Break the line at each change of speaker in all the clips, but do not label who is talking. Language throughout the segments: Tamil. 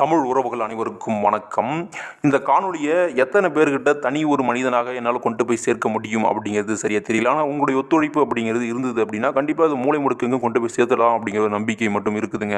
தமிழ் உறவுகள் அனைவருக்கும் வணக்கம். இந்த காணொலியை எத்தனை பேர்கிட்ட தனி ஒரு மனிதனாக என்னால் கொண்டு போய் சேர்க்க முடியும் அப்படிங்கிறது சரியாக தெரியல. ஆனால் உங்களுடைய ஒத்துழைப்பு அப்படிங்கிறது இருந்தது அப்படின்னா கண்டிப்பாக அது மூளை முடுக்கெங்கும் கொண்டு போய் சேர்த்துடலாம் அப்படிங்கிற நம்பிக்கை மட்டும் இருக்குதுங்க.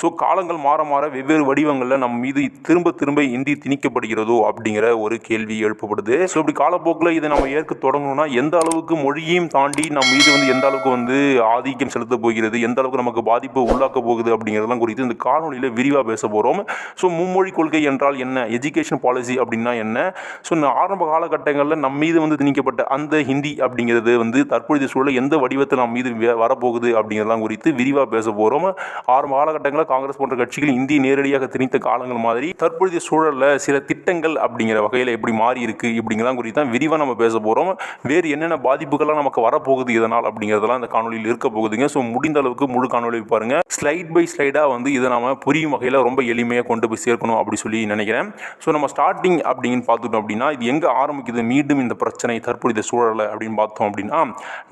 ஸோ காலங்கள் மாற மாற வெவ்வேறு வடிவங்களில் நம் மீது திரும்ப திரும்ப இந்தி திணிக்கப்படுகிறதோ அப்படிங்கிற ஒரு கேள்வி எழுப்பப்படுது. ஸோ இப்படி காலப்போக்கில் இதை நம்ம ஏற்க தொடங்கணும்னா எந்த அளவுக்கு மொழியையும் தாண்டி நம்ம மீது வந்து எந்த அளவுக்கு வந்து ஆதிக்கம் செலுத்த போகிறது எந்த அளவுக்கு நமக்கு பாதிப்பு உள்ளாக்க போகுது அப்படிங்கிறதெல்லாம் குறித்து இந்த காணொலியில் விரிவாக பேச போகிறோம் ஸோ மும்மொழி கொள்கை என்றால் என்ன? எஜுகேஷன் பாலிசி அப்படின்னா என்ன? ஸோ இந்த ஆரம்ப காலகட்டங்களில் நம்ம மீது வந்து திணிக்கப்பட்ட அந்த ஹிந்தி அப்படிங்கிறது வந்து தற்பொழுது சூழலில் எந்த வடிவத்தில் நம்ம மீது வரப்போகுது அப்படிங்கிறதெல்லாம் குறித்து விரிவாக பேச போகிறோம் ஆரம்ப காலகட்டங்களில் காங்கிரஸ் போன்ற கட்சிகள் இந்தி நேரடியாக திணித்த காலங்கள் மாதிரி தற்பொழுதைய சூழலில் சில திட்டங்கள் அப்படிங்கிற வகையில் எப்படி மாறி இருக்கு இப்படிங்கிறதான் குறித்து தான் விரிவாக நம்ம பேச போகிறோம் வேறு என்னென்ன பாதிப்புகள்லாம் நமக்கு வரப்போகுது இதனால் அப்படிங்கிறதெல்லாம் இந்த காணொலியில் இருக்க போகுதுங்க. ஸோ முடிந்த அளவுக்கு முழு காணொலி பாருங்க. ஸ்லைட் பை ஸ்லைடாக வந்து இதை நம்ம புரியும் வகையில் ரொம்ப எளிமையாக கொண்டு போய் சேர்க்கணும் அப்படி சொல்லி நினைக்கிறேன். ஸோ நம்ம ஸ்டார்டிங் அப்படின்னு பார்த்துட்டோம் அப்படின்னா இது எங்கே ஆரம்பிக்குது மீண்டும் இந்த பிரச்சனை தற்பொழுதைய சூழலை அப்படின்னு பார்த்தோம் அப்படின்னா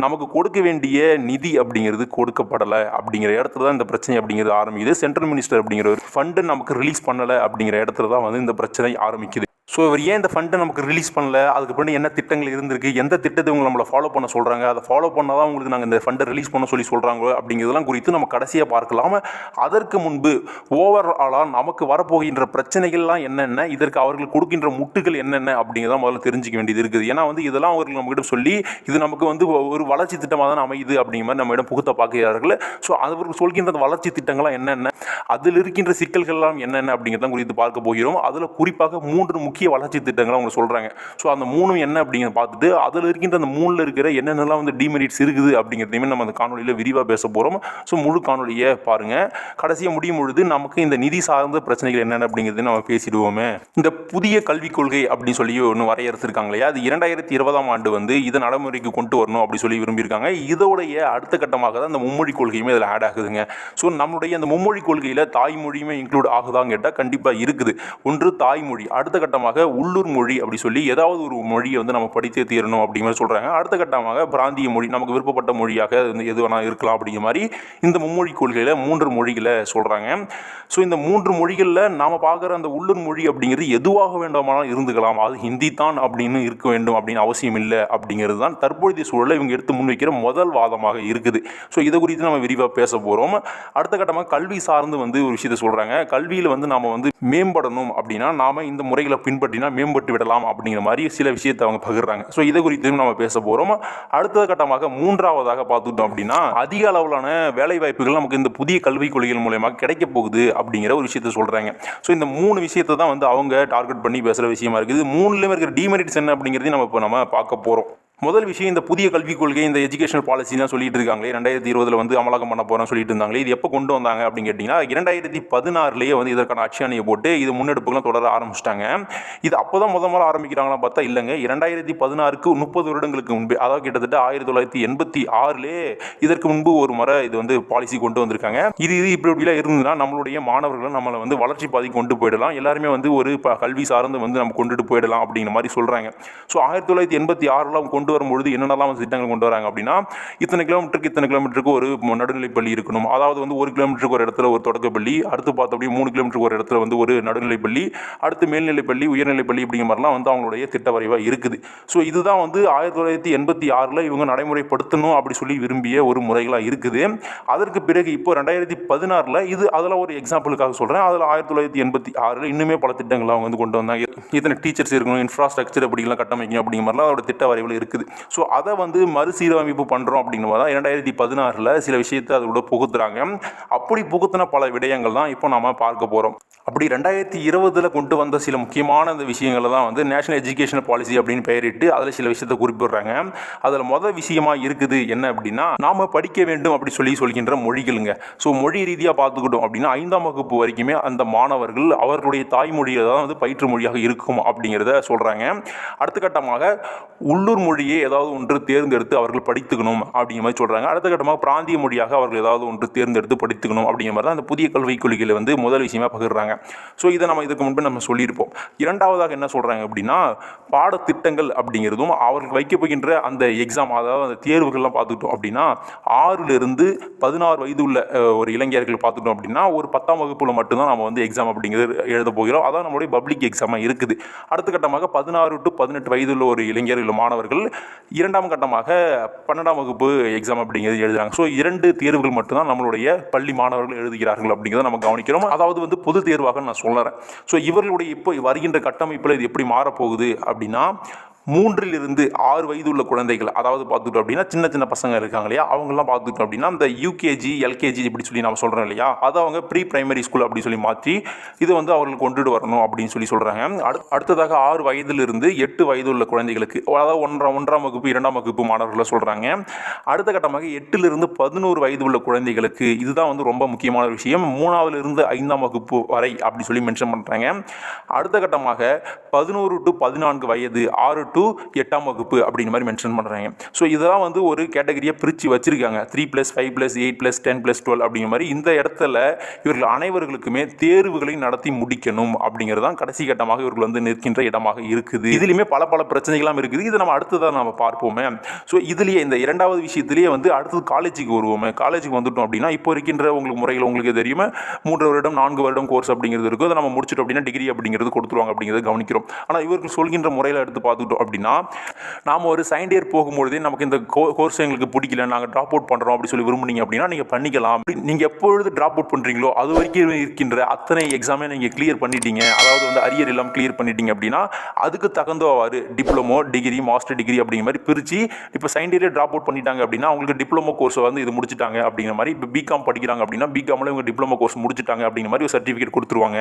நமக்கு கொடுக்க வேண்டிய நிதி அப்படிங்கிறது கொடுக்கப்படலை அப்படிங்கிற இடத்துல தான் இந்த பிரச்சனை அப்படிங்கிறது ஆரம்பிக்குது. சென்ட்ரல் மினிஸ்டர் அப்படிங்கிற ஒரு ஃபண்டு நமக்கு ரிலீஸ் பண்ணலை அப்படிங்கிற இடத்துல தான் வந்து இந்த பிரச்சனை ஆரம்பிக்குது. ஸோ இவர் ஏன் இந்த ஃபண்டை நமக்கு ரிலீஸ் பண்ணல? அதுக்கு பின்னாடி என்ன திட்டங்கள் இருந்திருக்கு? எந்த திட்டத்தை இவங்க நம்மளை ஃபாலோ பண்ண சொல்கிறாங்க அதை ஃபாலோ பண்ணால் தான் உங்களுக்கு நாங்கள் இந்த ஃபண்டை ரிலீஸ் பண்ண சொல்லி சொல்கிறாங்க அப்படிங்கிறதெல்லாம் குறித்து நம்ம கடைசியாக பார்க்கலாம். அதற்கு முன்பு ஓவர் ஆலாக நமக்கு வரப்போகின்ற பிரச்சனைகள்லாம் என்னென்ன? இதற்கு அவர்கள் கொடுக்கின்ற முட்டுகள் என்னென்ன? அப்படிங்கிறத முதல்ல தெரிஞ்சுக்க வேண்டியது இருக்குது. ஏன்னா வந்து இதெல்லாம் அவர்கள் நம்மகிட்ட சொல்லி இது நமக்கு வந்து ஒரு வளர்ச்சி திட்டமாக தான் அமையுது அப்படிங்கிற மாதிரி நம்மிடம் புகுத்த பார்க்கிறார்கள். ஸோ அவர்கள் சொல்கின்ற வளர்ச்சி திட்டங்கள்லாம் என்னென்ன? அதில் இருக்கின்ற சிக்கல்கள்லாம் என்னென்ன? அப்படிங்கிறதான் குறித்து பார்க்க போகிறோம். அதில் குறிப்பாக மூன்று முக்கிய முக்கிய வளர்ச்சி திட்டங்களை அவங்க சொல்கிறாங்க ஸோ அந்த மூணும் என்ன அப்படிங்கிறத பார்த்துட்டு அதில் இருக்கின்ற அந்த மூணில் இருக்கிற என்னென்னலாம் வந்து டிமெரிட்ஸ் இருக்குது அப்படிங்கிறதையுமே நம்ம அந்த காணொலியில் விரிவாக பேச போகிறோம் ஸோ முழு காணொலியை பாருங்கள் கடைசியாக முடியும் பொழுது நமக்கு இந்த நிதி சார்ந்த பிரச்சனைகள் என்னென்ன அப்படிங்கிறது நம்ம பேசிடுவோமே. இந்த புதிய கல்விக் கொள்கை அப்படின்னு சொல்லி ஒன்று வரையறுத்திருக்காங்க இல்லையா? அது இரண்டாயிரத்தி இருபதாம் ஆண்டு வந்து இதை நடைமுறைக்கு கொண்டு வரணும் அப்படி சொல்லி விரும்பியிருக்காங்க. இதோடைய அடுத்த கட்டமாக தான் அந்த மும்மொழி கொள்கையுமே இதில் ஆட் ஆகுதுங்க. ஸோ நம்மளுடைய அந்த மும்மொழி கொள்கையில் தாய்மொழியுமே இன்க்ளூட் ஆகுதான்னு கேட்டால் கண்டிப்பாக இருக்குது. ஒன்று தாய்மொழி. அடுத்த கட்டம் கட்டமாக உள்ளூர் மொழி அப்படி சொல்லி ஏதாவது ஒரு மொழியை வந்து நம்ம படித்தே தீரணும் அப்படிங்கிற மாதிரி சொல்கிறாங்க அடுத்த கட்டமாக பிராந்திய மொழி நமக்கு விருப்பப்பட்ட மொழியாக வந்து எது வேணால் இருக்கலாம் அப்படிங்கிற மாதிரி இந்த மும்மொழி கொள்கையில் மூன்று மொழிகளை சொல்கிறாங்க ஸோ இந்த மூன்று மொழிகளில் நாம் பார்க்குற அந்த உள்ளூர் மொழி அப்படிங்கிறது எதுவாக வேண்டாமானாலும் இருந்துக்கலாம். அது ஹிந்தி தான் அப்படின்னு இருக்க வேண்டும் அப்படின்னு அவசியம் இல்லை அப்படிங்கிறது தான் தற்பொழுதைய சூழலை இவங்க எடுத்து முன்வைக்கிற முதல் வாதமாக இருக்குது. ஸோ இதை குறித்து நம்ம விரிவாக பேச போகிறோம் அடுத்த கட்டமாக கல்வி சார்ந்து வந்து ஒரு விஷயத்தை சொல்கிறாங்க கல்வியில் வந்து நாம் வந்து மேம்படணும் அப்படின்னா நாம் இந்த முறைகளை பின்பற்றினா மேம்பட்டு விடலாம் அப்படிங்கிற மாதிரி சில விஷயத்தை அவங்க பகிர்றாங்க. ஸோ இதை குறித்தும் நம்ம பேச போகிறோம் அடுத்த கட்டமாக மூன்றாவதாக பார்த்துட்டோம் அப்படின்னா அதிக அளவிலான வேலை வாய்ப்புகள் நமக்கு இந்த புதிய கல்விக் கொள்கைகள் மூலயமா கிடைக்க போகுது அப்படிங்கிற ஒரு விஷயத்தை சொல்கிறாங்க ஸோ இந்த மூணு விஷயத்தை தான் வந்து அவங்க டார்கெட் பண்ணி பேசுகிற விஷயமா இருக்குது. மூணுலேயுமே இருக்கிற டிமெரிட்ஸ் என்ன அப்படிங்கிறதையும் நம்ம இப்போ நம்ம பார்க்க போகிறோம் முதல் விஷயம் இந்த புதிய கல்விக் கொள்கை இந்த எஜுகேஷனல் பாலிசிலாம் சொல்லிட்டு இருக்காங்களே ரெண்டாயிரத்தி இருபதில் வந்து அமலாக்கம் பண்ண போகிறோம் சொல்லிட்டு இருந்தாங்களே இது எப்போ கொண்டு வந்தாங்க அப்படின்னு கேட்டிங்கன்னா இரண்டாயிரத்தி பதினாறுலேயே வந்து இதற்கான அச்சியானியை போட்டு இது முன்னெடுப்புகளும் தொடர ஆரம்பிச்சிட்டாங்க. இது அப்போ தான் முத முதல்ல ஆரம்பிக்கிறாங்களா பார்த்தா இல்லைங்க. இரண்டாயிரத்தி பதினாறுக்கு முப்பது வருடங்களுக்கு முன்பே அதாவது கிட்டத்தட்ட ஆயிரத்தி தொள்ளாயிரத்தி எண்பத்தி ஆறுலேயே இதற்கு முன்பு ஒரு முறை இது வந்து பாலிசி கொண்டு வந்திருக்காங்க. இது இது இப்படி இப்படிலாம் இருந்ததுன்னா நம்மளுடைய மாணவர்களை நம்மளை வந்து வளர்ச்சி பாதி கொண்டு போயிடலாம். எல்லாருமே வந்து ஒரு ப- கல்வி சார்ந்து வந்து நம்ம கொண்டுட்டு போயிடலாம் அப்படிங்கிற மாதிரி சொல்கிறாங்க ஸோ ஆயிரத்தி தொள்ளாயிரத்தி எண்பத்தி ஆறில் கொண்டு கொண்டு வரும்பொழுது என்னென்னலாம் வந்து திட்டங்கள் கொண்டு வராங்க அப்படின்னா இத்தனை கிலோமீட்டருக்கு இத்தனை கிலோமீட்டருக்கு ஒரு நடுநிலைப்பள்ளி இருக்கணும். அதாவது வந்து ஒரு கிலோமீட்டருக்கு ஒரு இடத்துல ஒரு தொடக்கப்பள்ளி அடுத்து பார்த்தோம் அப்படியே மூணு கிலோமீட்டருக்கு ஒரு இடத்துல வந்து ஒரு நடுநிலைப்பள்ளி அடுத்து மேல்நிலைப்பள்ளி உயர்நிலைப்பள்ளி அப்படிங்கிற மாதிரிலாம் வந்து அவங்களுடைய திட்ட வரைவாக இருக்குது. ஸோ இதுதான் வந்து ஆயிரத்தி தொள்ளாயிரத்தி எண்பத்தி ஆறில் இவங்க நடைமுறைப்படுத்தணும் அப்படி சொல்லி விரும்பிய ஒரு முறைகளாக இருக்குது. அதற்கு பிறகு இப்போ ரெண்டாயிரத்தி பதினாறில் இது அதில் ஒரு எக்ஸாம்பிளுக்காக சொல்கிறேன் அதில் ஆயிரத்தி தொள்ளாயிரத்தி எண்பத்தி ஆறில் இன்னுமே பல திட்டங்கள் அவங்க வந்து கொண்டு வந்தாங்க. இத்தனை டீச்சர்ஸ் இருக்கணும் இன்ஃப்ராஸ்ட்ரக்சர் அப்படிங்கலாம் கட்டமைக்கணும் அப்படிங்கிற மாதிரிலாம் அதோட திட்ட வரைவில் இருக்குது. ஸோ அதை வந்து மறுசீரமைப்பு பண்ணுறோம் அப்படிங்கிற தான் இரண்டாயிரத்தி பதினாறில் சில விஷயத்தை அதோட புகுத்துறாங்க. அப்படி புகுத்தின பல விடயங்கள் தான் இப்போ நாம பார்க்க போகிறோம் அப்படி ரெண்டாயிரத்தி இருபதில் கொண்டு வந்த சில முக்கியமான அந்த விஷயங்களை தான் வந்து நேஷனல் எஜுகேஷன் பாலிசி அப்படின்னு பெயரிட்டு அதில் சில விஷயத்தை குறிப்பிடுறாங்க. அதில் மொதல் விஷயமா இருக்குது என்ன அப்படின்னா நாம் படிக்க வேண்டும் அப்படி சொல்லி சொல்கின்ற மொழிகளுங்க. ஸோ மொழி ரீதியாக பார்த்துக்கிட்டோம் அப்படின்னா ஐந்தாம் வகுப்பு வரைக்குமே அந்த மாணவர்கள் அவர்களுடைய தாய்மொழியில் தான் வந்து பயிற்று மொழியாக இருக்கும் அப்படிங்கிறத சொல்கிறாங்க அடுத்த கட்டமாக உள்ளூர் மொழியை ஏதாவது ஒன்று தேர்ந்தெடுத்து அவர்கள் படித்துக்கணும் அப்படிங்கிற மாதிரி சொல்கிறாங்க அடுத்த கட்டமாக பிராந்திய மொழியாக அவர்கள் ஏதாவது ஒன்று தேர்ந்தெடுத்து படித்துக்கணும் அப்படிங்கிற மாதிரி தான் அந்த புதிய கல்விக் கொள்கையில் வந்து முதல் விஷயமாக பகிர்றாங்க. சொல்கிறாங்க ஸோ இதை நம்ம இதுக்கு முன்பு நம்ம சொல்லியிருப்போம். இரண்டாவதாக என்ன சொல்கிறாங்க அப்படின்னா பாடத்திட்டங்கள் அப்படிங்கிறதும் அவர்கள் வைக்க போகின்ற அந்த எக்ஸாம் அதாவது அந்த தேர்வுகள்லாம் பார்த்துக்கிட்டோம் அப்படின்னா ஆறிலிருந்து பதினாறு வயது உள்ள ஒரு இளைஞர்கள் பார்த்துட்டோம் அப்படின்னா ஒரு பத்தாம் வகுப்பில் மட்டும்தான் நம்ம வந்து எக்ஸாம் அப்படிங்கிறது எழுத போகிறோம். அதான் நம்மளுடைய பப்ளிக் எக்ஸாமாக இருக்குது. அடுத்த கட்டமாக பதினாறு டு பதினெட்டு வயதுள்ள ஒரு இளைஞர்கள் மாணவர்கள் இரண்டாம் கட்டமாக பன்னெண்டாம் வகுப்பு எக்ஸாம் அப்படிங்கிறது எழுதுகிறாங்க ஸோ இரண்டு தேர்வுகள் மட்டும்தான் நம்மளுடைய பள்ளி மாணவர்கள் எழுதுகிறார்கள் அப்படிங்கிறத நம்ம கவனிக்கிறோம். அதாவது வந்து பொது தேர்வாக நான் சொல்லுறேன். ஸோ இவர்களுடைய இப்போ வருகின்ற கட்டமைப்பில் இது எப்படி மாறப்போகுது அப்படின்னா மூன்றிலிருந்து ஆறு வயது உள்ள குழந்தைகள் அதாவது பார்த்துக்கிட்டோம் அப்படின்னா சின்ன சின்ன பசங்க இருக்காங்க இல்லையா? அவங்கெல்லாம் பார்த்துக்கிட்டோம் அப்படின்னா இந்த யூகேஜி எல்கேஜி இப்படி சொல்லி நம்ம சொல்கிறோம் இல்லையா? அதை அவங்க ப்ரீ பிரைமரி ஸ்கூல் அப்படி சொல்லி மாற்றி இது வந்து அவர்களுக்கு கொண்டுட்டு வரணும் அப்படின்னு சொல்லி சொல்கிறாங்க அடுத்ததாக ஆறு வயதிலிருந்து எட்டு வயது உள்ள குழந்தைகளுக்கு அதாவது ஒன்றாம் ஒன்றாம் வகுப்பு இரண்டாம் வகுப்பு மாணவர்களை சொல்கிறாங்க அடுத்த கட்டமாக எட்டிலிருந்து பதினோரு வயது உள்ள குழந்தைகளுக்கு இதுதான் வந்து ரொம்ப முக்கியமான விஷயம். மூணாவிலிருந்து ஐந்தாம் வகுப்பு வரை அப்படி சொல்லி மென்ஷன் பண்ணுறாங்க அடுத்த கட்டமாக பதினோரு டு பதினான்கு வயது ஆறு டு எட்டாம் வகுப்பு அப்படிங்கிற மாதிரி மென்ஷன் பண்ணுறாங்க ஸோ இதெல்லாம் வந்து ஒரு கேட்டகரியாக பிரித்து வச்சுருக்காங்க. Three plus five plus eight plus ten plus twelve அப்படிங்கிற மாதிரி இந்த இடத்துல இவர்கள் அனைவர்களுக்குமே தேர்வுகளை நடத்தி முடிக்கணும் அப்படிங்கிறது தான் கடைசி கட்டமாக இவர்கள் வந்து நிற்கின்ற இடமாக இருக்குது. இதுலேயுமே பல பல பிரச்சனைகளாம் இருக்குது. இதை நம்ம அடுத்ததாக நம்ம பார்ப்போமே. ஸோ இதுலேயே இந்த இரண்டாவது விஷயத்திலேயே வந்து அடுத்தது காலேஜுக்கு வருவோமே. காலேஜுக்கு வந்துட்டோம் அப்படின்னா இப்போ இருக்கின்ற உங்களுக்கு முறைகள் உங்களுக்கு தெரியுமே? மூன்று வருடம் நான்கு வருடம் கோர்ஸ் அப்படிங்கிறது இருக்கும். அதை நம்ம முடிச்சிட்டோம் அப்படின்னா டிகிரி அப்படிங்கிறது கொடுத்துருவாங்க அப்படிங்கிறத கவனிக்கிறோம். ஆனால் இவர்கள் சொல்கின்ற முறையில் எடுத்து பார்த்துக்கிட்டோம் அப்படின்னா நாம் ஒரு செகண்ட் இயர் போகும்பொழுதே நமக்கு இந்த கோர்ஸ் எங்களுக்கு பிடிக்கல நாங்கள் ட்ராப் அவுட் பண்ணுறோம் அப்படி சொல்லி விரும்புனீங்க அப்படின்னா நீங்கள் பண்ணிக்கலாம். நீங்கள் எப்பொழுது ட்ராப் அவுட் பண்ணுறீங்களோ அது வரைக்கும் இருக்கின்ற அத்தனை எக்ஸாமே நீங்கள் கிளியர் பண்ணிட்டீங்க. அதாவது வந்து அரியர் எல்லாம் கிளியர் பண்ணிட்டீங்க அப்படின்னா அதுக்கு தகுந்தவாறு டிப்ளமோ டிகிரி மாஸ்டர் டிகிரி அப்படிங்கிற மாதிரி பிரித்து இப்போ செகண்ட் இயர் ட்ராப் அவுட் பண்ணிட்டாங்க அப்படின்னா அவங்களுக்கு டிப்ளமோ கோர்ஸ் வந்து இது முடிச்சிட்டாங்க அப்படிங்கிற மாதிரி இப்போ பிகாம் படிக்கிறாங்க அப்படின்னா பிகாமில் இவங்க டிப்ளமோ கோர்ஸ் முடிச்சிட்டாங்க அப்படிங்கிற மாதிரி ஒரு சர்டிஃபிகேட் கொடுத்துருவாங்க.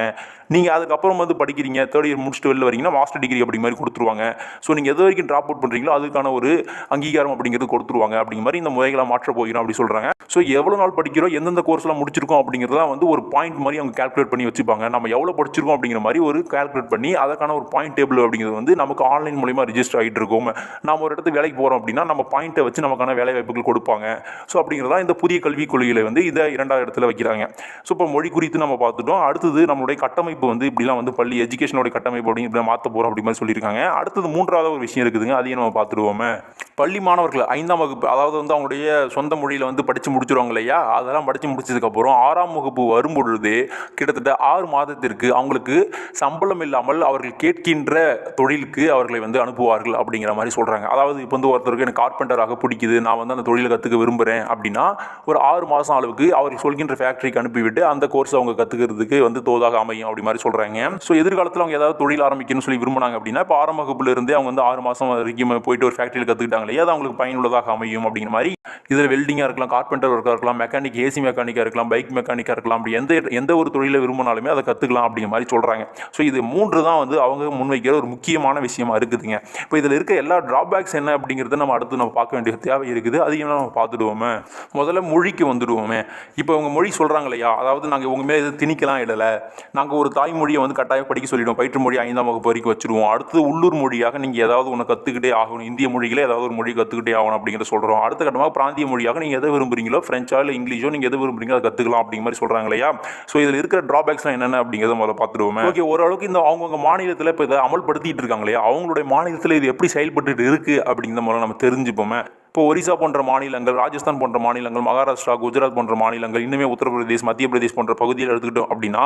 நீங்கள் அதுக்கப்புறம் வந்து படிக்கிறீங்க தேர்ட் இயர் முடிச்சுட்டு வெளில வரீங்கன்னா மாஸ்டர் டிகிரி அப்படி மாதிரி கொடுத்துருவாங்க. ஸோ ஸோ நீங்கள் எது வரைக்கும் ட்ராப் அவுட் பண்ணுறீங்களோ அதுக்கான ஒரு அங்கீகாரம் அப்படிங்கிறது கொடுத்துருவாங்க. அப்படிங்கிற மாதிரி இந்த முறைகளை மாற்ற போகிறோம் அப்படி சொல்கிறாங்க ஸோ எவ்வளோ நாள் படிக்கிறோம் எந்தெந்த கோர்ஸ்லாம் முடிச்சிருக்கோம் அப்படிங்கிறதெல்லாம் வந்து ஒரு பாயிண்ட் மாதிரி அவங்க கால்குலேட் பண்ணி வச்சுப்பாங்க. நம்ம எவ்வளோ படிச்சிருக்கோம் அப்படிங்கிற மாதிரி ஒரு கால்குலேட் பண்ணி அதற்கான ஒரு பாயிண்ட் டேபிள் அப்படிங்கிறது வந்து நமக்கு ஆன்லைன் மூலிமா ரிஜிஸ்டர் ஆகிட்டு இருக்கும். நம்ம ஒரு இடத்துக்கு வேலைக்கு போகிறோம் அப்படின்னா நம்ம பாயிண்ட்டை வச்சு நமக்கான வேலை வாய்ப்புகள் கொடுப்பாங்க. ஸோ அப்படிங்கிறதா இந்த புதிய கல்விக் கொள்கையில் வந்து இதை இரண்டாவது இடத்துல வைக்கிறாங்க. ஸோ இப்போ மொழி குறித்து நம்ம பார்த்துட்டோம். அடுத்தது நம்மளுடைய கட்டமைப்பு வந்து இப்படிலாம் வந்து பள்ளி எஜுகேஷனோட கட்டமைப்பு அப்படின்னு இப்படி மாற்ற போகிறோம் அப்படி மாதிரி சொல்லியிருக்காங்க. அடுத்தது மூன்றாவது ஒரு விஷயம் இருக்குதுங்க. அதையும் நம்ம பார்த்துருவோமே. பள்ளி மாணவர்கள் ஐந்தாம் வகுப்பு அதாவது வந்து அவங்களுடைய சொந்த மொழியில் வந்து படித்து முடிச்சிருவாங்க இல்லையா? அதெல்லாம் படித்து முடிச்சதுக்கப்புறம் ஆறாம் வகுப்பு வரும்பொழுது கிட்டத்தட்ட ஆறு மாதத்திற்கு அவங்களுக்கு சம்பளம் இல்லாமல் அவர்கள் கேட்கின்ற தொழிலுக்கு அவர்களை வந்து அனுப்புவார்கள் அப்படிங்கிற மாதிரி சொல்கிறாங்க அதாவது இப்போ வந்து ஒருத்தருக்கு எனக்கு கார்பெண்டராக பிடிக்குது நான் வந்து அந்த தொழிலை கற்றுக்க விரும்புகிறேன் அப்படின்னா ஒரு ஆறு மாதம் அளவுக்கு அவர்கள் சொல்கின்ற ஃபேக்ட்ரிக்கு அனுப்பிவிட்டு அந்த கோர்ஸ் அவங்க கற்றுக்கிறதுக்கு வந்து தோதாக அமையும் அப்படி மாதிரி சொல்கிறாங்க ஸோ எதிர்காலத்தில் அவங்க ஏதாவது தொழில் ஆரம்பிக்கணும்னு சொல்லி விரும்புனாங்க அப்படின்னா இப்போ ஆறாம் வகுப்புலேருந்தே அவங்க வந்து ஆறு மாதம் வரைக்கும் போயிட்டு ஒரு ஃபேக்ட்ரியில் கற்றுக்கிட்டாங்க இல்லையா அது அவங்களுக்கு பயனுள்ளதாக அமையும் அப்படிங்கிற மாதிரி இதில் வெல்டிங்காக இருக்கலாம் கார்பெண்டர் ஒர்க்காக இருக்கலாம் மெக்கானிக் ஏசி மெக்கானிக்காக இருக்கலாம் பைக் மெக்கானிக்காக இருக்கலாம் அப்படி எந்த எந்த ஒரு தொழிலை விரும்பினாலுமே அதை கற்றுக்கலாம் அப்படிங்கிற மாதிரி சொல்கிறாங்க ஸோ இது மூன்று தான் வந்து அவங்க முன்வைக்கிற ஒரு முக்கியமான விஷயமா இருக்குதுங்க. இப்போ இதில் இருக்க எல்லா ட்ராபேக்ஸ் என்ன அப்படிங்கிறத நம்ம அடுத்து நம்ம பார்க்க வேண்டிய தேவை இருக்குது. அதையும் நம்ம பார்த்துடுவோமே. முதல்ல மொழிக்கு வந்துடுவோமே. இப்போ இவங்க மொழி சொல்கிறாங்க இல்லையா? அதாவது நாங்கள் உங்கள் மேலே திணிக்கலாம் இடலை நாங்கள் ஒரு தாய்மொழியை வந்து கட்டாயம் படிக்க சொல்லிடுவோம். பயிற்று மொழி ஐந்தாம் வகுப்பு வரைக்கும் வச்சுருவோம். அடுத்து உள்ளூர் மொழியாக நீங்கள் ஏதாவது ஒன்று கற்றுக்கிட்டே ஆகணும். இந்திய மொழிகளே ஏதாவது ஒரு மொழி கற்றுக்கிட்டே ஆகணும் அப்படிங்கிற சொல்கிறோம் அடுத்த கட்டமாக பிராந்திய மொழியாக நீங்கள் எதை விரும்புறீங்களோ ஃப்ரெஞ்சோ இல்லை இங்கிலீஷோ நீங்கள் எதை விரும்புறீங்களோ அதை கற்றுக்கலாம் அப்படிங்கிற மாதிரி சொல்கிறாங்க இல்லையா? ஸோ இதில் இருக்கிற ட்ராபேக்ஸ்லாம் என்னென்ன அப்படிங்கிறத முதல்ல பார்த்துருவோமே. ஓகே ஓரளவுக்கு இந்த அவங்கவுங்க மாநிலத்தில் இப்போ இதை அமல்படுத்திட்டு இருக்காங்க இல்லையா? அவங்களுடைய மாநிலத்தில் இது எப்படி செயல்பட்டு இருக்குது அப்படிங்கிற முதல்ல நம்ம தெரிஞ்சுப்போமே. இப்போ ஒரிசா போன்ற மாநிலங்கள் ராஜஸ்தான் போன்ற மாநிலங்கள் மகாராஷ்டிரா குஜராத் போன்ற மாநிலங்கள் இன்னுமே உத்தரப்பிரதேஷ் மத்திய பிரதேஷ் போன்ற பகுதியில் எடுத்துக்கிட்டோம் அப்படின்னா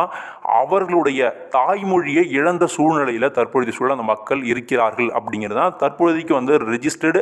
அவர்களுடைய தாய்மொழியை இழந்த சூழ்நிலையில் தற்பொழுது சூழல் அந்த மக்கள் இருக்கிறார்கள் அப்படிங்கிறது தான் தற்பொழுதைக்கு வந்து ரெஜிஸ்டர்டு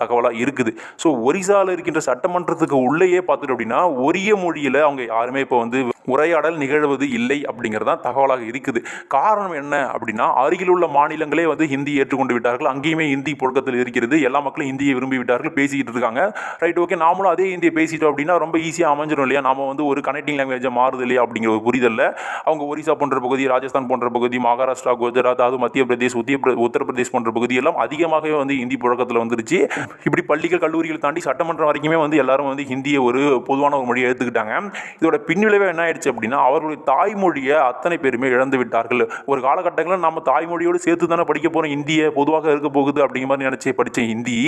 தகவலாக இருக்குது. ஸோ ஒரிசாவில் இருக்கின்ற சட்டமன்றத்துக்கு உள்ளேயே பார்த்துட்டு அப்படின்னா ஒரிய மொழியில் அவங்க யாருமே இப்போ வந்து உரையாடல் நிகழ்வது இல்லை அப்படிங்கிறது தான் தகவலாக இருக்குது. காரணம் என்ன அப்படின்னா அருகில் உள்ள மாநிலங்களே வந்து ஹிந்தி ஏற்றுக்கொண்டு விட்டார்கள். அங்கேயுமே ஹிந்தி புழக்கத்தில் இருக்கிறது. எல்லா மக்களும் ஹிந்தியை விரும்பி விட்டார்கள். பேசிக்கிட்டு இருக்காங்க. ரைட் ஓகே நாமளும் அதே ஹிந்தியை பேசிட்டோம் அப்படின்னா ரொம்ப ஈஸியாக அமைஞ்சிடும் இல்லையா? நாம வந்து ஒரு கனெக்டிங் லாங்குவேஜாக மாறுது இல்லையா அப்படிங்கிற ஒரு புரிதலில் அவங்க ஒரிசா போன்ற பகுதி ராஜஸ்தான் போன்ற பகுதி மகாராஷ்டிரா குஜராத் அது மத்திய பிரதேஷ் உத்திய உத்தரப்பிரதேஷ் போன்ற பகுதி எல்லாம் அதிகமாகவே வந்து ஹிந்தி புழக்கத்தில் வந்துருச்சு. இப்படி பள்ளிகள் கல்லூரிகள் தாண்டி சட்டமன்றம் வரைக்குமே வந்து எல்லாரும் வந்து ஹிந்தியை ஒரு பொதுவான ஒரு மொழியை எடுத்துக்கிட்டாங்க. இதோட பின்விளைவே என்ன ஆயிடுச்சு அப்படின்னா அவர்களுடைய தாய்மொழியை அத்தனை பேருமே இழந்து விட்டார்கள். ஒரு காலகட்டங்களில் நம்ம தாய்மொழியோடு சேர்த்து தானே படிக்க போகிறோம் இந்திய பொதுவாக இருக்க போகுது அப்படிங்கிற மாதிரி நினச்சி படித்த ஹிந்தி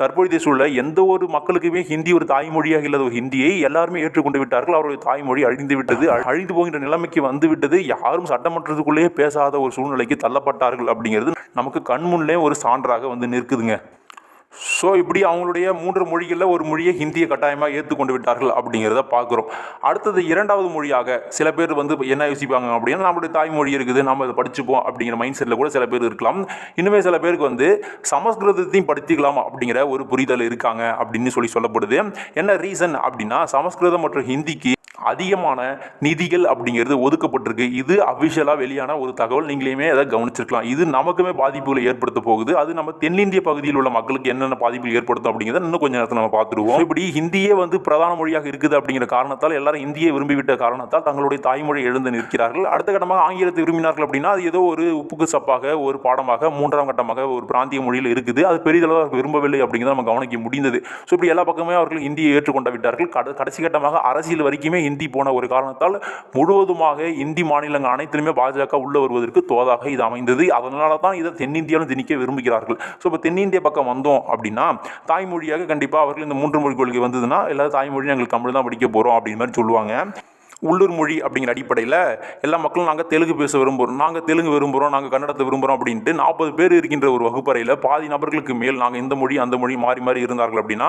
தற்பொழுது இன்றைய சூழல எந்த ஒரு மக்களுக்குமே ஹிந்தி ஒரு தாய்மொழியாக இல்லாத ஒரு ஹிந்தியை எல்லாருமே ஏற்றுக்கொண்டு விட்டார்கள். அவருடைய தாய்மொழி அழிந்து விட்டது. அழிந்து போகின்ற நிலைமைக்கு வந்து விட்டது. யாரும் சட்டமன்றத்துக்குள்ளேயே பேசாத ஒரு சூழ்நிலைக்கு தள்ளப்பட்டார்கள் அப்படிங்கிறது நமக்கு கண்முன்னே ஒரு சான்றாக வந்து நிற்குதுங்க. ஸோ இப்படி அவங்களுடைய மூன்று மொழிகளில் ஒரு மொழியை ஹிந்தியை கட்டாயமாக ஏற்றுக்கொண்டு விட்டார்கள் அப்படிங்கிறத பார்க்குறோம். அடுத்தது இரண்டாவது மொழியாக சில பேர் வந்து என்ன யோசிப்பாங்க அப்படின்னா நம்மளுடைய தாய்மொழி இருக்குது நம்ம அதை படிச்சுப்போம் அப்படிங்கிற மைண்ட் செட்டில் கூட சில பேர் இருக்கலாம். இன்னுமே சில பேருக்கு வந்து சமஸ்கிருதத்தையும் படித்துக்கலாம் அப்படிங்கிற ஒரு புரிதல் இருக்காங்க அப்படின்னு சொல்லி சொல்லப்படுது. என்ன ரீசன் அப்படின்னா சமஸ்கிருதம் மற்றும் ஹிந்திக்கு அதிகமான நிதிகள் அப்படிங்கிறது ஒதுக்கப்பட்டிருக்கு. இது அஃபிஷியலாக வெளியான ஒரு தகவல். நீங்களையுமே அதை கவனிச்சிருக்கலாம். இது நமக்குமே பாதிப்புகளை ஏற்படுத்த போகுது. அது நம்ம தென்னிந்திய பகுதியில் உள்ள மக்களுக்கு என்னென்ன பாதிப்புகள் ஏற்படுத்தும் அப்படிங்கிறத இன்னும் கொஞ்சம் நேரத்தில் நம்ம பார்த்துருவோம். இப்படி ஹிந்தியே வந்து பிரதான மொழியாக இருக்குது அப்படிங்கிற காரணத்தால் எல்லாரும் இந்தியை விரும்பிவிட்ட காரணத்தால் தங்களுடைய தாய்மொழி எழுந்து நிற்கிறார்கள். அடுத்த கட்டமாக ஆங்கிலத்தை விரும்பினார்கள் அப்படின்னா அது ஏதோ ஒரு உப்புக்கு சப்பாக ஒரு பாடமாக மூன்றாம் கட்டமாக ஒரு பிராந்திய மொழியில் இருக்குது. அது பெரிதளவு விரும்பவில்லை அப்படிங்கிறத நம்ம கவனிக்க முடிந்தது. ஸோ இப்படி எல்லா பக்கமே அவர்கள் இந்தியை ஏற்றுக்கொண்டு விட்டார்கள். கட- கடைசி கட்டமாக அரசியல் வரைக்குமே ஹிந்தி போன ஒரு காரணத்தால் முழுவதுமாக இந்தி மாநிலங்கள் அனைத்திலுமே பாஜக உள்ள வருவதற்கு தோதாக இது அமைந்தது. அதனால தான் இதை தென்னிந்தியாவிலும் திணிக்க விரும்புகிறார்கள். ஸோ இப்போ தென்னிந்திய பக்கம் வந்தோம் அப்படின்னா தாய்மொழியாக கண்டிப்பாக அவர்கள் இந்த மூன்று மொழி கொள்கை வந்ததுன்னா எல்லாரும் தாய்மொழி நாங்கள் தமிழ் தான் படிக்க போகிறோம் அப்படின்னு மாதிரி சொல்லுவாங்க. உள்ளூர் மொழி அப்படிங்கிற அடிப்படையில் எல்லா மக்களும் நாங்கள் தெலுங்கு பேச விரும்புகிறோம் நாங்கள் தெலுங்கு விரும்புகிறோம் நாங்கள் கன்னடத்தை விரும்புகிறோம் அப்படின்ட்டு நாற்பது பேர் இருக்கின்ற ஒரு வகுப்பறையில் பாதி நபர்களுக்கு மேல் நாங்கள் இந்த மொழி அந்த மொழி மாறி மாறி இருந்தார்கள் அப்படின்னா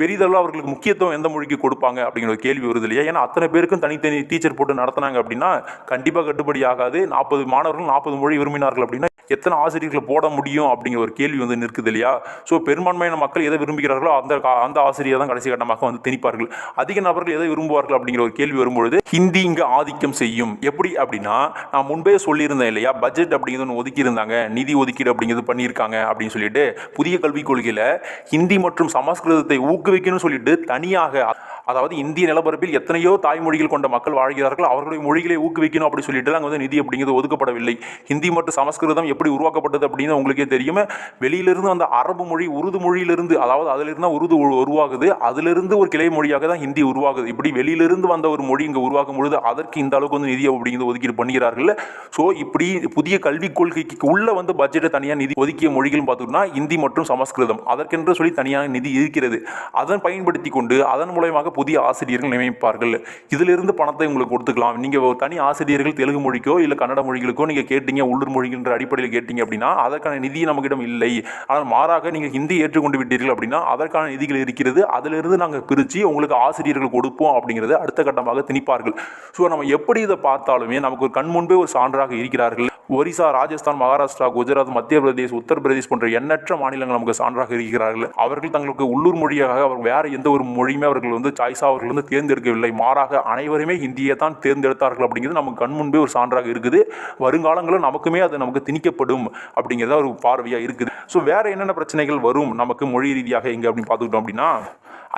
பெரிதளவு அவர்களுக்கு முக்கியத்துவம் எந்த மொழிக்கு கொடுப்பாங்க அப்படிங்கிற ஒரு கேள்வி வருது இல்லையா? ஏன்னா அத்தனை பேருக்கும் தனித்தனி டீச்சர் போட்டு நடத்துனாங்க அப்படின்னா கண்டிப்பாக கட்டுப்படி ஆகாது. நாற்பது மாணவர்கள் நாற்பது மொழி விரும்பினார்கள் அப்படின்னா எத்தனை ஆசிரியர்களை போட முடியும் அப்படிங்கிற ஒரு கேள்வி வந்து நிற்குது இல்லையா? ஸோ பெரும்பான்மையான மக்கள் எதை விரும்புகிறார்களோ அந்த அந்த ஆசிரியர் தான் கடைசி கட்டமாக வந்து திணிப்பார்கள். அதிக நபர்கள் எதை விரும்புவார்கள் அப்படிங்கிற ஒரு கேள்வி வரும்பொழுது ஹிந்தி இங்கே ஆதிக்கம் செய்யும். எப்படி அப்படின்னா நான் முன்பே சொல்லியிருந்தேன் இல்லையா பட்ஜெட் அப்படிங்கிறது ஒன்று ஒதுக்கியிருந்தாங்க நிதி ஒதுக்கீடு அப்படிங்கிறது பண்ணியிருக்காங்க அப்படின்னு சொல்லிட்டு புதிய கல்விக் கொள்கையில் ஹிந்தி மற்றும் சமஸ்கிருதத்தை ஊக்குவிக்கணும்னு சொல்லிட்டு தனியாக அதாவது இந்திய நிலப்பரப்பில் எத்தனையோ தாய்மொழிகள் கொண்ட மக்கள் வாழ்கிறார்கள் அவர்களுடைய மொழிகளை ஊக்குவிக்கணும் அப்படி சொல்லிட்டு அங்கே வந்து நிதி அப்படிங்கிறது ஒதுக்கப்படவில்லை. ஹிந்தி மற்றும் சமஸ்கிருதம் எப்படி உருவாக்கப்பட்டது அப்படின்னு உங்களுக்கே தெரியும். வெளியிலிருந்து அந்த அரபு மொழி உருது மொழியிலிருந்து அதாவது அதிலிருந்து தான் உருது உருவாகுது. அதிலிருந்து ஒரு கிளை மொழியாக தான் ஹிந்தி உருவாகுது. இப்படி வெளியிலிருந்து வந்த ஒரு மொழி இங்கே உருவாக்கும் பொழுது அதற்கு இந்த அளவுக்கு வந்து நிதி அப்படிங்கிறது ஒதுக்கீடு பண்ணுகிறார்கள் ஸோ இப்படி புதிய கல்விக் கொள்கைக்கு உள்ள வந்து பட்ஜெட்டை தனியாக நிதி ஒதுக்கிய மொழிகள் பார்த்தோம்னா ஹிந்தி மற்றும் சமஸ்கிருதம். அதற்கென்று சொல்லி தனியாக நிதி இருக்கிறது. அதன் பயன்படுத்தி கொண்டு அதன் மூலயமாக புதிய ஆசிரியர்கள் நியமிப்பார்கள். இதிலிருந்து பணத்தை உங்களுக்கு கொடுத்துக்கலாம். நீங்கள் தனி ஆசிரியர்கள் தெலுங்கு மொழிக்கோ இல்லை கன்னட மொழிகளுக்கோ நீங்கள் கேட்டீங்க உள்ளூர் மொழிகின்ற அடிப்படையில் கேட்டீங்க அப்படின்னா அதற்கான நிதி நம்மகிடம் இல்லை. ஆனால் மாறாக நீங்கள் ஹிந்தி ஏற்றுக்கொண்டு விட்டீர்கள் அப்படின்னா அதற்கான நிதிகள் இருக்கிறது. அதிலிருந்து நாங்கள் பிரித்து உங்களுக்கு ஆசிரியர்கள் கொடுப்போம் அப்படிங்கிறது அடுத்த கட்டமாக திணிப்பார்கள். ஸோ நம்ம எப்படி இதை பார்த்தாலுமே நமக்கு ஒரு கண் முன்பே ஒரு சான்றாக இருக்கிறார்கள். ஒரிசா ராஜஸ்தான் மகாராஷ்டிரா குஜராத் மத்திய பிரதேஷ் உத்தரப்பிரதேஷ் போன்ற எண்ணற்ற மாநிலங்கள் நமக்கு சான்றாக இருக்கிறார்கள். அவர்கள் தங்களுக்கு உள்ளூர் மொழியாக அவர் வேற எந்த ஒரு மொழியுமே அவர்கள் வந்து சாய்ஸாக அவர்கள் வந்து தேர்ந்தெடுக்கவில்லை. மாறாக அனைவருமே ஹிந்தியை தான் தேர்ந்தெடுத்தார்கள் அப்படிங்கிறது நமக்கு கண் முன்பே ஒரு சான்றாக இருக்குது. வருங்காலங்களில் நமக்குமே அது நமக்கு திணிக்கப்படும் அப்படிங்கிறத ஒரு பார்வையாக இருக்குது. ஸோ வேற என்னென்ன பிரச்சனைகள் வரும் நமக்கு மொழி ரீதியாக எங்கே அப்படின்னு பார்த்துக்கிட்டோம் அப்படின்னா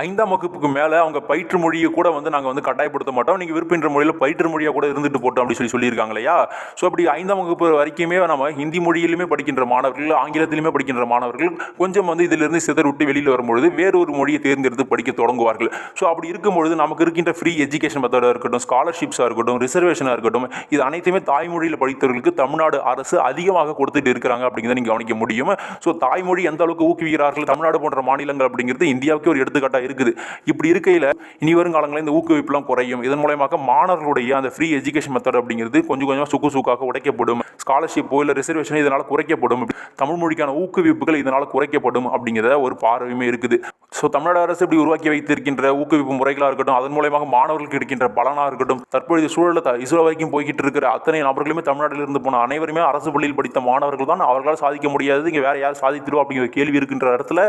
ஐந்தாம் வகுப்புக்கு மேலே அவங்க பயிற்று மொழியை கூட வந்து நாங்கள் வந்து கட்டாயப்படுத்த மாட்டோம். நீங்கள் விருப்பின்ற மொழியில் பயிற்று மொழியாக கூட இருந்துட்டு போட்டோம் அப்படி சொல்லி சொல்லியிருக்காங்க இல்லையா? ஸோ அப்படி ஐந்தாம் வகுப்பு வரைக்குமே நம்ம ஹிந்தி மொழியிலுமே படிக்கின்ற மாணவர்கள் ஆங்கிலத்திலுமே படிக்கின்ற மாணவர்கள் கொஞ்சம் வந்து இதிலிருந்து சிதற விட்டு வெளியில் வரும்பொழுது வேறொரு மொழியை தேர்ந்தெடுத்து படிக்க தொடங்குவார்கள். ஸோ அப்படி இருக்கும்பொழுது நமக்கு இருக்கின்ற ஃப்ரீ எஜுகேஷன் மெத்தடாக இருக்கட்டும் ஸ்காலர்ஷிப்ஸாக இருக்கட்டும் ரிசர்வேஷனாக இருக்கட்டும் இது அனைத்துமே தாய்மொழியில் படித்தவர்களுக்கு தமிழ்நாடு அரசு அதிகமாக கொடுத்துட்டு இருக்கிறாங்க அப்படிங்கிறத நீங்கள் கவனிக்க முடியும். ஸோ தாய்மொழி எந்த அளவுக்கு ஊக்குவிக்கிறார்கள் தமிழ்நாடு போன்ற மாநிலங்கள் அப்படிங்கிறது இந்தியாவுக்கு ஒரு எடுத்துக்காட்டாக இருக்குது. இப்படி இருக்கையில் இனி வரும் காலங்களில் இந்த ஊக்குவிப்புலாம் குறையும். இதன் மூலயமாக மாணவர்களுடைய அந்த ஃப்ரீ எஜுகேஷன் மெத்தட் அப்படிங்கிறது கொஞ்சம் கொஞ்சமாக சுக்கு சுக்காக உடைக்கப்படும். ஸ்காலர்ஷிப்போ இல்லை ரிசர்வேஷன் இதனால் குறைக்கப்படும். தமிழ் மொழிக்கான ஊக்குவிப்புகள் இதனால் குறைக்கப்படும் அப்படிங்கிற ஒரு பார்வையுமே இருக்குது. ஸோ தமிழ்நாடு அரசு இப்படி உருவாக்கி வைத்திருக்கின்ற ஊக்குவிப்பு முறைகளாக இருக்கட்டும் அதன் மூலயமாக மாணவர்களுக்கு இருக்கின்ற பலனாக இருக்கட்டும் தற்போதைய சூழலில் இஸ்ரோ வரைக்கும் போய்கிட்டு இருக்கிற அத்தனை நபர்களுமே தமிழ்நாட்டில் இருந்து போன அனைவருமே அரசு பள்ளியில் படித்த மாணவர்கள் தான் அவர்களால் சாதிக்க முடியாது இங்கே வேற யார் சாதித்திருவோம் அப்படிங்கிற கேள்வி இருக்கின்ற இடத்துல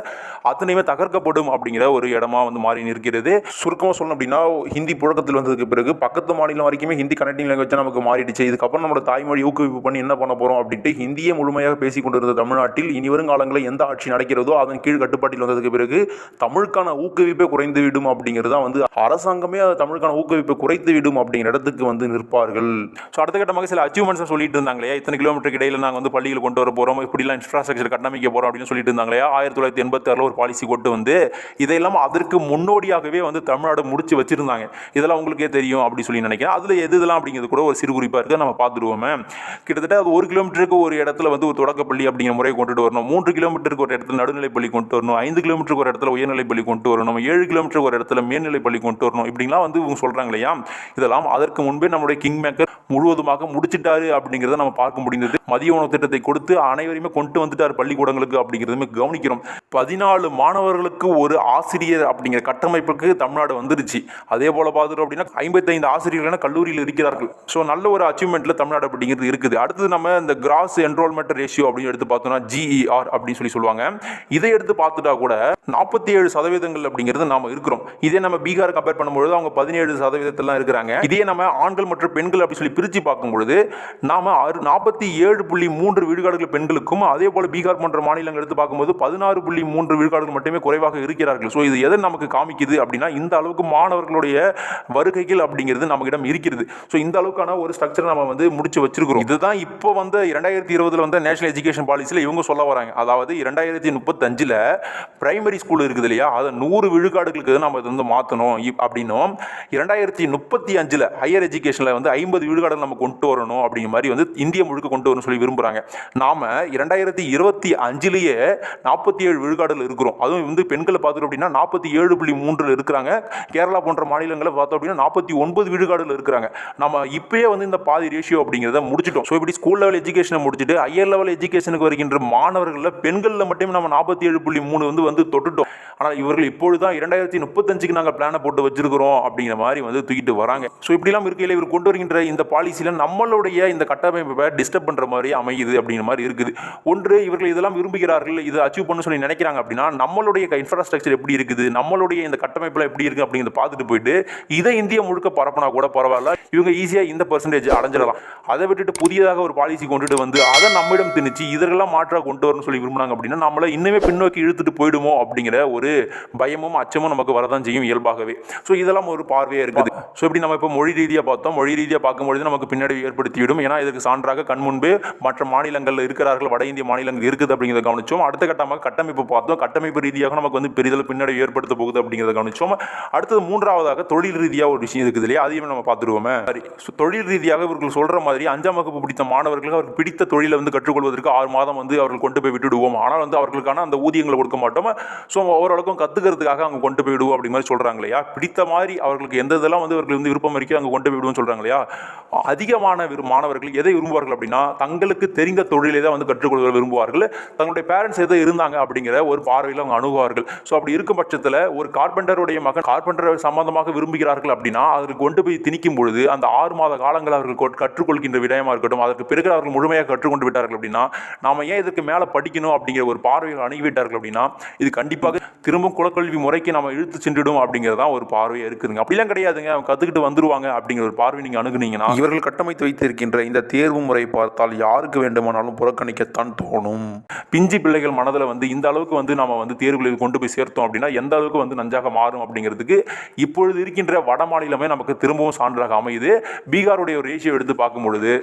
அத்தனையுமே தகர்க்கப்படும் அப்படிங்கிற ஒரு இடம். வந்து மாறி நிற்கிறது. சுருக்கமாக சொல்லணும் அப்படின்னா ஹிந்தி புழக்கத்தில் வந்ததுக்கு பிறகு பக்கத்து மாநிலம் வரைக்குமே ஹிந்தி கனெக்டிங் லாங்குவேஜ் நமக்கு மாறிடுச்சு. இதுக்கப்புறம் நம்மளோட தாய்மொழி ஊக்குவிப்பு பண்ணி என்ன பண்ண போகிறோம் அப்படின்ட்டு ஹிந்தியை முழுமையாக பேசிக் கொண்டிருந்த தமிழ்நாட்டில் இனி வரும் காலங்களில் எந்த ஆட்சி நடக்கிறதோ அதன் கீழ் கட்டுப்பாட்டில் வந்ததுக்கு பிறகு தமிழுக்கான ஊக்குவிப்பே குறைந்து விடும் அப்படிங்கிறது தான் வந்து அரசாங்கமே அது தமிழுக்கான ஊக்குவிப்பை குறைத்து விடும் அப்படிங்கிற இடத்துக்கு வந்து நிற்பார்கள். ஸோ அடுத்த கட்டமாக சில அச்சீவ்மெண்ட்ஸை சொல்லிட்டு இருந்தாங்க இல்லையா இத்தனை கிலோமீட்டருக்கு இடையில நாங்கள் வந்து பள்ளிகள் கொண்டு வர போகிறோம் இப்படிலாம் இன்ஃப்ராஸ்ட்ரக்சர் கட்டமைக்க போகிறோம் அப்படின்னு சொல்லிட்டு இருந்தாங்களே. ஆயிரத்தி தொள்ளாயிரத்தி எண்பத்தாறில் ஒரு பாலிசி கொண்டு வந்து இதையெல்லாம் அதற்கு முன்னோடியாகவே வந்து தமிழ்நாடு முடிச்சு வச்சிருந்தாங்க. இதெல்லாம் உங்களுக்கே தெரியும் அப்படி சொல்லி நினைக்கிறேன். அதில் எது இதெல்லாம் அப்படிங்கிறது கூட ஒரு சிறு குறிப்பாக இருக்குது நம்ம பார்த்துருவோமே கிட்டத்தட்ட அது ஒரு கிலோமீட்டருக்கு ஒரு இடத்துல வந்து ஒரு தொடக்கப்பள்ளி அப்படிங்கிற முறையை கொண்டுட்டு வரணும். மூன்று கிலோமீட்டருக்கு ஒரு இடத்துல நடுநிலைப்பள்ளி கொண்டு வரணும். ஐந்து கிலோமீட்டருக்கு ஒரு இடத்துல உயர்நிலைப்பள்ளி கொண்டு வரணும். ஏழு கிலோமீட்டருக்கு ஒரு இடத்துல மேல்நிலைப்பள்ளி கொண்டு வரணும். இப்படிலாம் வந்து இவங்க சொல்கிறாங்க இல்லையா இதெல்லாம் அதற்கு முன்பே நம்முடைய கிங் மேக்கர் முழுவதுமாக முடிச்சிட்டாரு அப்படிங்கிறத நம்ம பார்க்க முடிந்தது. மதிய உணவு திட்டத்தை கொடுத்து அனைவரையுமே கொண்டு வந்துட்டார் பள்ளிக்கூடங்களுக்கு அப்படிங்கிறதுமே கவனிக்கிறோம். பதினாலு மாணவர்களுக்கு ஒரு ஆசிரியர் அப்படிங்கிற கட்டமைப்புக்கு தமிழ்நாடு வந்துருச்சு அதே போல பார்த்துட்டோம் அப்படின்னா ஐம்பத்தைந்து ஆசிரியர்கள் கல்லூரியில் இருக்கிறார்கள். ஸோ நல்ல ஒரு அச்சீவ்மெண்ட்ல தமிழ்நாடு அப்படிங்கிறது இருக்குது. அடுத்தது நம்ம இந்த கிராஸ் என்ரோல்மெண்ட் ரேஷியோ அப்படின்னு எடுத்து பார்த்தோம்னா ஜிஇஆர் அப்படின்னு சொல்லி சொல்லுவாங்க. இதை எடுத்து பார்த்துட்டா கூட நாற்பத்தி ஏழு சதவீதங்கள் அப்படிங்கிறது நாம இருக்கிறோம். இதே நம்ம பீகார் கம்பேர் பண்ணும்பொழுது அவங்க பதினேழு சதவீதத்திலாம் இருக்கிறாங்க. இதே நம்ம ஆண்கள் மற்றும் பெண்கள் அப்படி சொல்லி பிரித்து பார்க்கும்பொழுது நாம நாற்பத்தி ஏழு புள்ளி மூன்று விழுக்காடுகள் பெண்களுக்கும் அதே போல பீகார் போன்ற மாநிலங்கள் எடுத்து பார்க்கும்போது பதினாறு புள்ளி மூன்று விழுக்காடுகள் மட்டுமே குறைவாக இருக்கிறார்கள். ஸோ இது எதை நமக்கு காமிக்குது அப்படின்னா இந்த அளவுக்கு மாணவர்களுடைய வருகைகள் அப்படிங்கிறது நம்மகிடம் இருக்கிறது. ஸோ இந்த அளவுக்கான ஒரு ஸ்ட்ரக்சர் நம்ம வந்து முடிச்சு வச்சிருக்கிறோம். இதுதான் இப்போ வந்து இரண்டாயிரத்தி இருபதுல வந்து நேஷனல் எஜுகேஷன் பாலிசியில் இவங்க சொல்ல வராங்க. அதாவது இரண்டாயிரத்தி முப்பத்தஞ்சில் பிரைமரி ஸ்கூல் இருக்குது இல்லையா? அதை நூறு விழுக்காடுகளுக்கு நம்ம இது வந்து மாற்றணும் அப்படின்னும் இரண்டாயிரத்தி முப்பத்தி அஞ்சில் ஹையர் எஜுகேஷனில் வந்து ஐம்பது விழுக்காடுகள் நம்ம கொண்டு வரணும் அப்படிங்கிற மாதிரி வந்து இந்திய முழுக்க கொண்டு வரணும்னு சொல்லி விரும்புகிறாங்க நாம இரண்டாயிரத்தி இருபத்தி அஞ்சிலேயே நாற்பத்தி ஏழு விழுக்காடுகள் இருக்கிறோம். அதுவும் வந்து பெண்களை பார்த்துட்டோம் அப்படின்னா நாற்பத்தி ஏழு புள்ளி மூன்றில் இருக்கிறாங்க. கேரளா போன்ற மாநிலங்களை பார்த்தோம் அப்படின்னா நாற்பத்தி ஒன்பது விழுக்காடுகள் இருக்கிறாங்க. நம்ம இப்பயே வந்து இந்த பாதி ரேஷியோ அப்படிங்கிறத முடிச்சிட்டோம். ஸோ இப்படி ஸ்கூல் லெவல் எஜுகேஷனை முடிச்சுட்டு ஹையர் லெவல் எஜுகேஷனுக்கு வருகின்ற மாணவர்களில் பெண்களில் மட்டுமே நம்ம நாற்பத்தி ஏழு புள்ளி மூணு வந்து வந்து தொட்டுட்டோம். ஆனால் இவர்கள் இப்பொழுது தான் இரண்டாயிரத்தி முப்பத்தஞ்சுக்கு நாங்கள் பிளானை போட்டு வச்சிருக்கிறோம் அப்படிங்கிற மாதிரி வந்து தூக்கிட்டு வராங்க. ஸோ இப்படிலாம் இருக்கையில் இவர் கொண்டு வருகின்ற இந்த பாலிசியில் நம்மளுடைய இந்த கட்டமைப்பை டிஸ்டர்ப் பண்ணுற மாதிரி அமையுது அப்படிங்கிற மாதிரி இருக்குது. ஒன்று இவர்கள் இதெல்லாம் விரும்புகிறார்கள் இதை அச்சீவ் பண்ண சொல்லி நினைக்கிறாங்க அப்படின்னா நம்மளுடைய இன்ஃப்ராஸ்ட்ரக்சர் எப்படி இருக்குது? நம்மளுடைய இந்த கட்டமைப்பில் எப்படி இருக்குது அப்படிங்கிறத பார்த்துட்டு போயிட்டு இதை இந்திய முழுக்க பரப்புனா கூட பரவாயில்ல. இவங்க ஈஸியாக இந்த பர்சன்டேஜ் அடைஞ்சிடலாம். அதை விட்டுட்டு புதியதாக ஒரு பாலிசி கொண்டுட்டு வந்து அதை நம்மிடம் திணிச்சு இதற்கெல்லாம் மாற்றாக கொண்டு வரணும்னு சொல்லி விரும்புனாங்க அப்படின்னா நம்மளை இன்னுமே பின்னோக்கி இழுத்துட்டு போயிடுமோ அப்படிங்கிற ஒரு பயமும் அச்சமும் நமக்கு வரதான் செய்யும் இயல்பாகவே. ஸோ இதெல்லாம் ஒரு பார்வையாக இருக்குது. ஸோ இப்படி நம்ம இப்போ மொழி ரீதியாக பார்த்தோம். மொழி ரீதியாக பார்க்கும்பொழுது நமக்கு பின்னாடி ஏற்படுத்திவிடும். ஏன்னா இதுக்கு சான்றாக கண் முன்பே மற்ற மாநிலங்களில் இருக்கிறார்கள் வட இந்திய மாநிலங்கள் இருக்குது அப்படிங்கிறத கவனிச்சோம். அடுத்த கட்டமாக கட்டமைப்பு பார்த்தோம். கட்டமைப்பு ரீதியாக நமக்கு வந்து பெரிதளவு பின்னாடி ஏற்படுத்த போகுது அப்படிங்கிறத கவனிச்சோம். அடுத்தது மூன்றாவதாக தொழில் ரீதியாக ஒரு விஷயம் இருக்குது இல்லையா? அதையும் நம்ம பார்த்துருவோமே. சரி தொழில் ரீதியாக இவர்கள் சொல்கிற மாதிரி அஞ்சாம் வகுப்பு பிடித்த மாணவர்களுக்கு அவருக்கு பிடித்த தொழிலை வந்து கற்றுக்கொள்வதற்கு ஆறு மாதம் வந்து அவர்கள் கொண்டு போய் விட்டுடுவோம். ஆனால் வந்து அவர்களுக்கான அந்த ஊதியங்களை கொடுக்க மாட்டோம். ஸோ ஓரளவுக்கும் கற்றுக்கிறதுக்காக அங்கே கொண்டு போய் விடுவோம் அப்படி மாதிரி சொல்கிறாங்க இல்லையா? பிடித்த மாதிரி அவர்களுக்கு எந்த இதெல்லாம் வந்து அவர்கள் வந்து விருப்பம் இருக்கோ அங்கே கொண்டு போய் விடுவோம்னு சொல்கிறாங்க இல்லையா? அதிகமான விரு மாணவர்கள் எதை விரும்புவார்கள் அப்படின்னா தங்களுக்கு தெரிந்த தொழிலை தான் வந்து கற்றுக்கொள்வதை விரும்புவார்கள். தங்களுடைய பேரண்ட்ஸ் எதை இருந்தாங்க அப்படிங்கிற ஒரு பார்வையில் அவங்க அணுகுவார்கள். ஸோ அப்படி இருக்கும் பட்சத்தில் ஒரு கார்பெண்டருடைய மகன் கார்பெண்டர் சம்பந்தமாக விரும்புகிறார்கள் அப்படின்னா அதற்கு கொண்டு போய் திணிக்கும் பொழுது அந்த ஆறு மாத காலங்கள் அவர்கள் கற்றுக்கொள்கின்ற விடயமாக இருக்கட்டும் அதற்கு பிறகு அவர்கள் முழுமையாக கற்றுக்கொண்டு விட்டார்கள் அப்படின்னா நாம ஏன் இதற்கு மேலே படிக்கணும் அப்படிங்கிற ஒரு பார்வையில் அணுகிவிட்டார்கள் அப்படின்னா இது கண்டிப்பாக திரும்பவும் குலக்கல்வி முறைக்கு நம்ம இழுத்து சென்றுடும் அப்படிங்கிறதான் ஒரு பார்வையாக இருக்குதுங்க. அப்படிலாம் கிடையாதுங்க. அவங்க கற்றுக்கிட்டு வந்துருவாங்க அப்படிங்கிற ஒரு பார்வை நீங்கள் அணுகுனீங்கன்னா இவர்கள் கட்டமைத்து வைத்திருக்கின்ற இந்த தேர்வு முறை பார்த்தால் யாருக்கு வேண்டுமானாலும் புறக்கணிக்கத்தான் தோணும். பிஞ்சு பிள்ளைகள் மனதில் வந்து இந்த அளவுக்கு வந்து நம்ம வந்து தேர்வுகளில் கொண்டு போய் சேர்த்தோம் அப்படின்னா எந்த அளவுக்கு வந்து நஞ்சாக மாறும் அப்படிங்கிறதுக்கு இப்பொழுது இருக்கின்ற வட மாநிலமே நமக்கு திரும்பவும் சான்றாக அமையுது. பீகாருடைய ஒரு ரேஷியோ எடுத்து பார்க்கும் பொழுது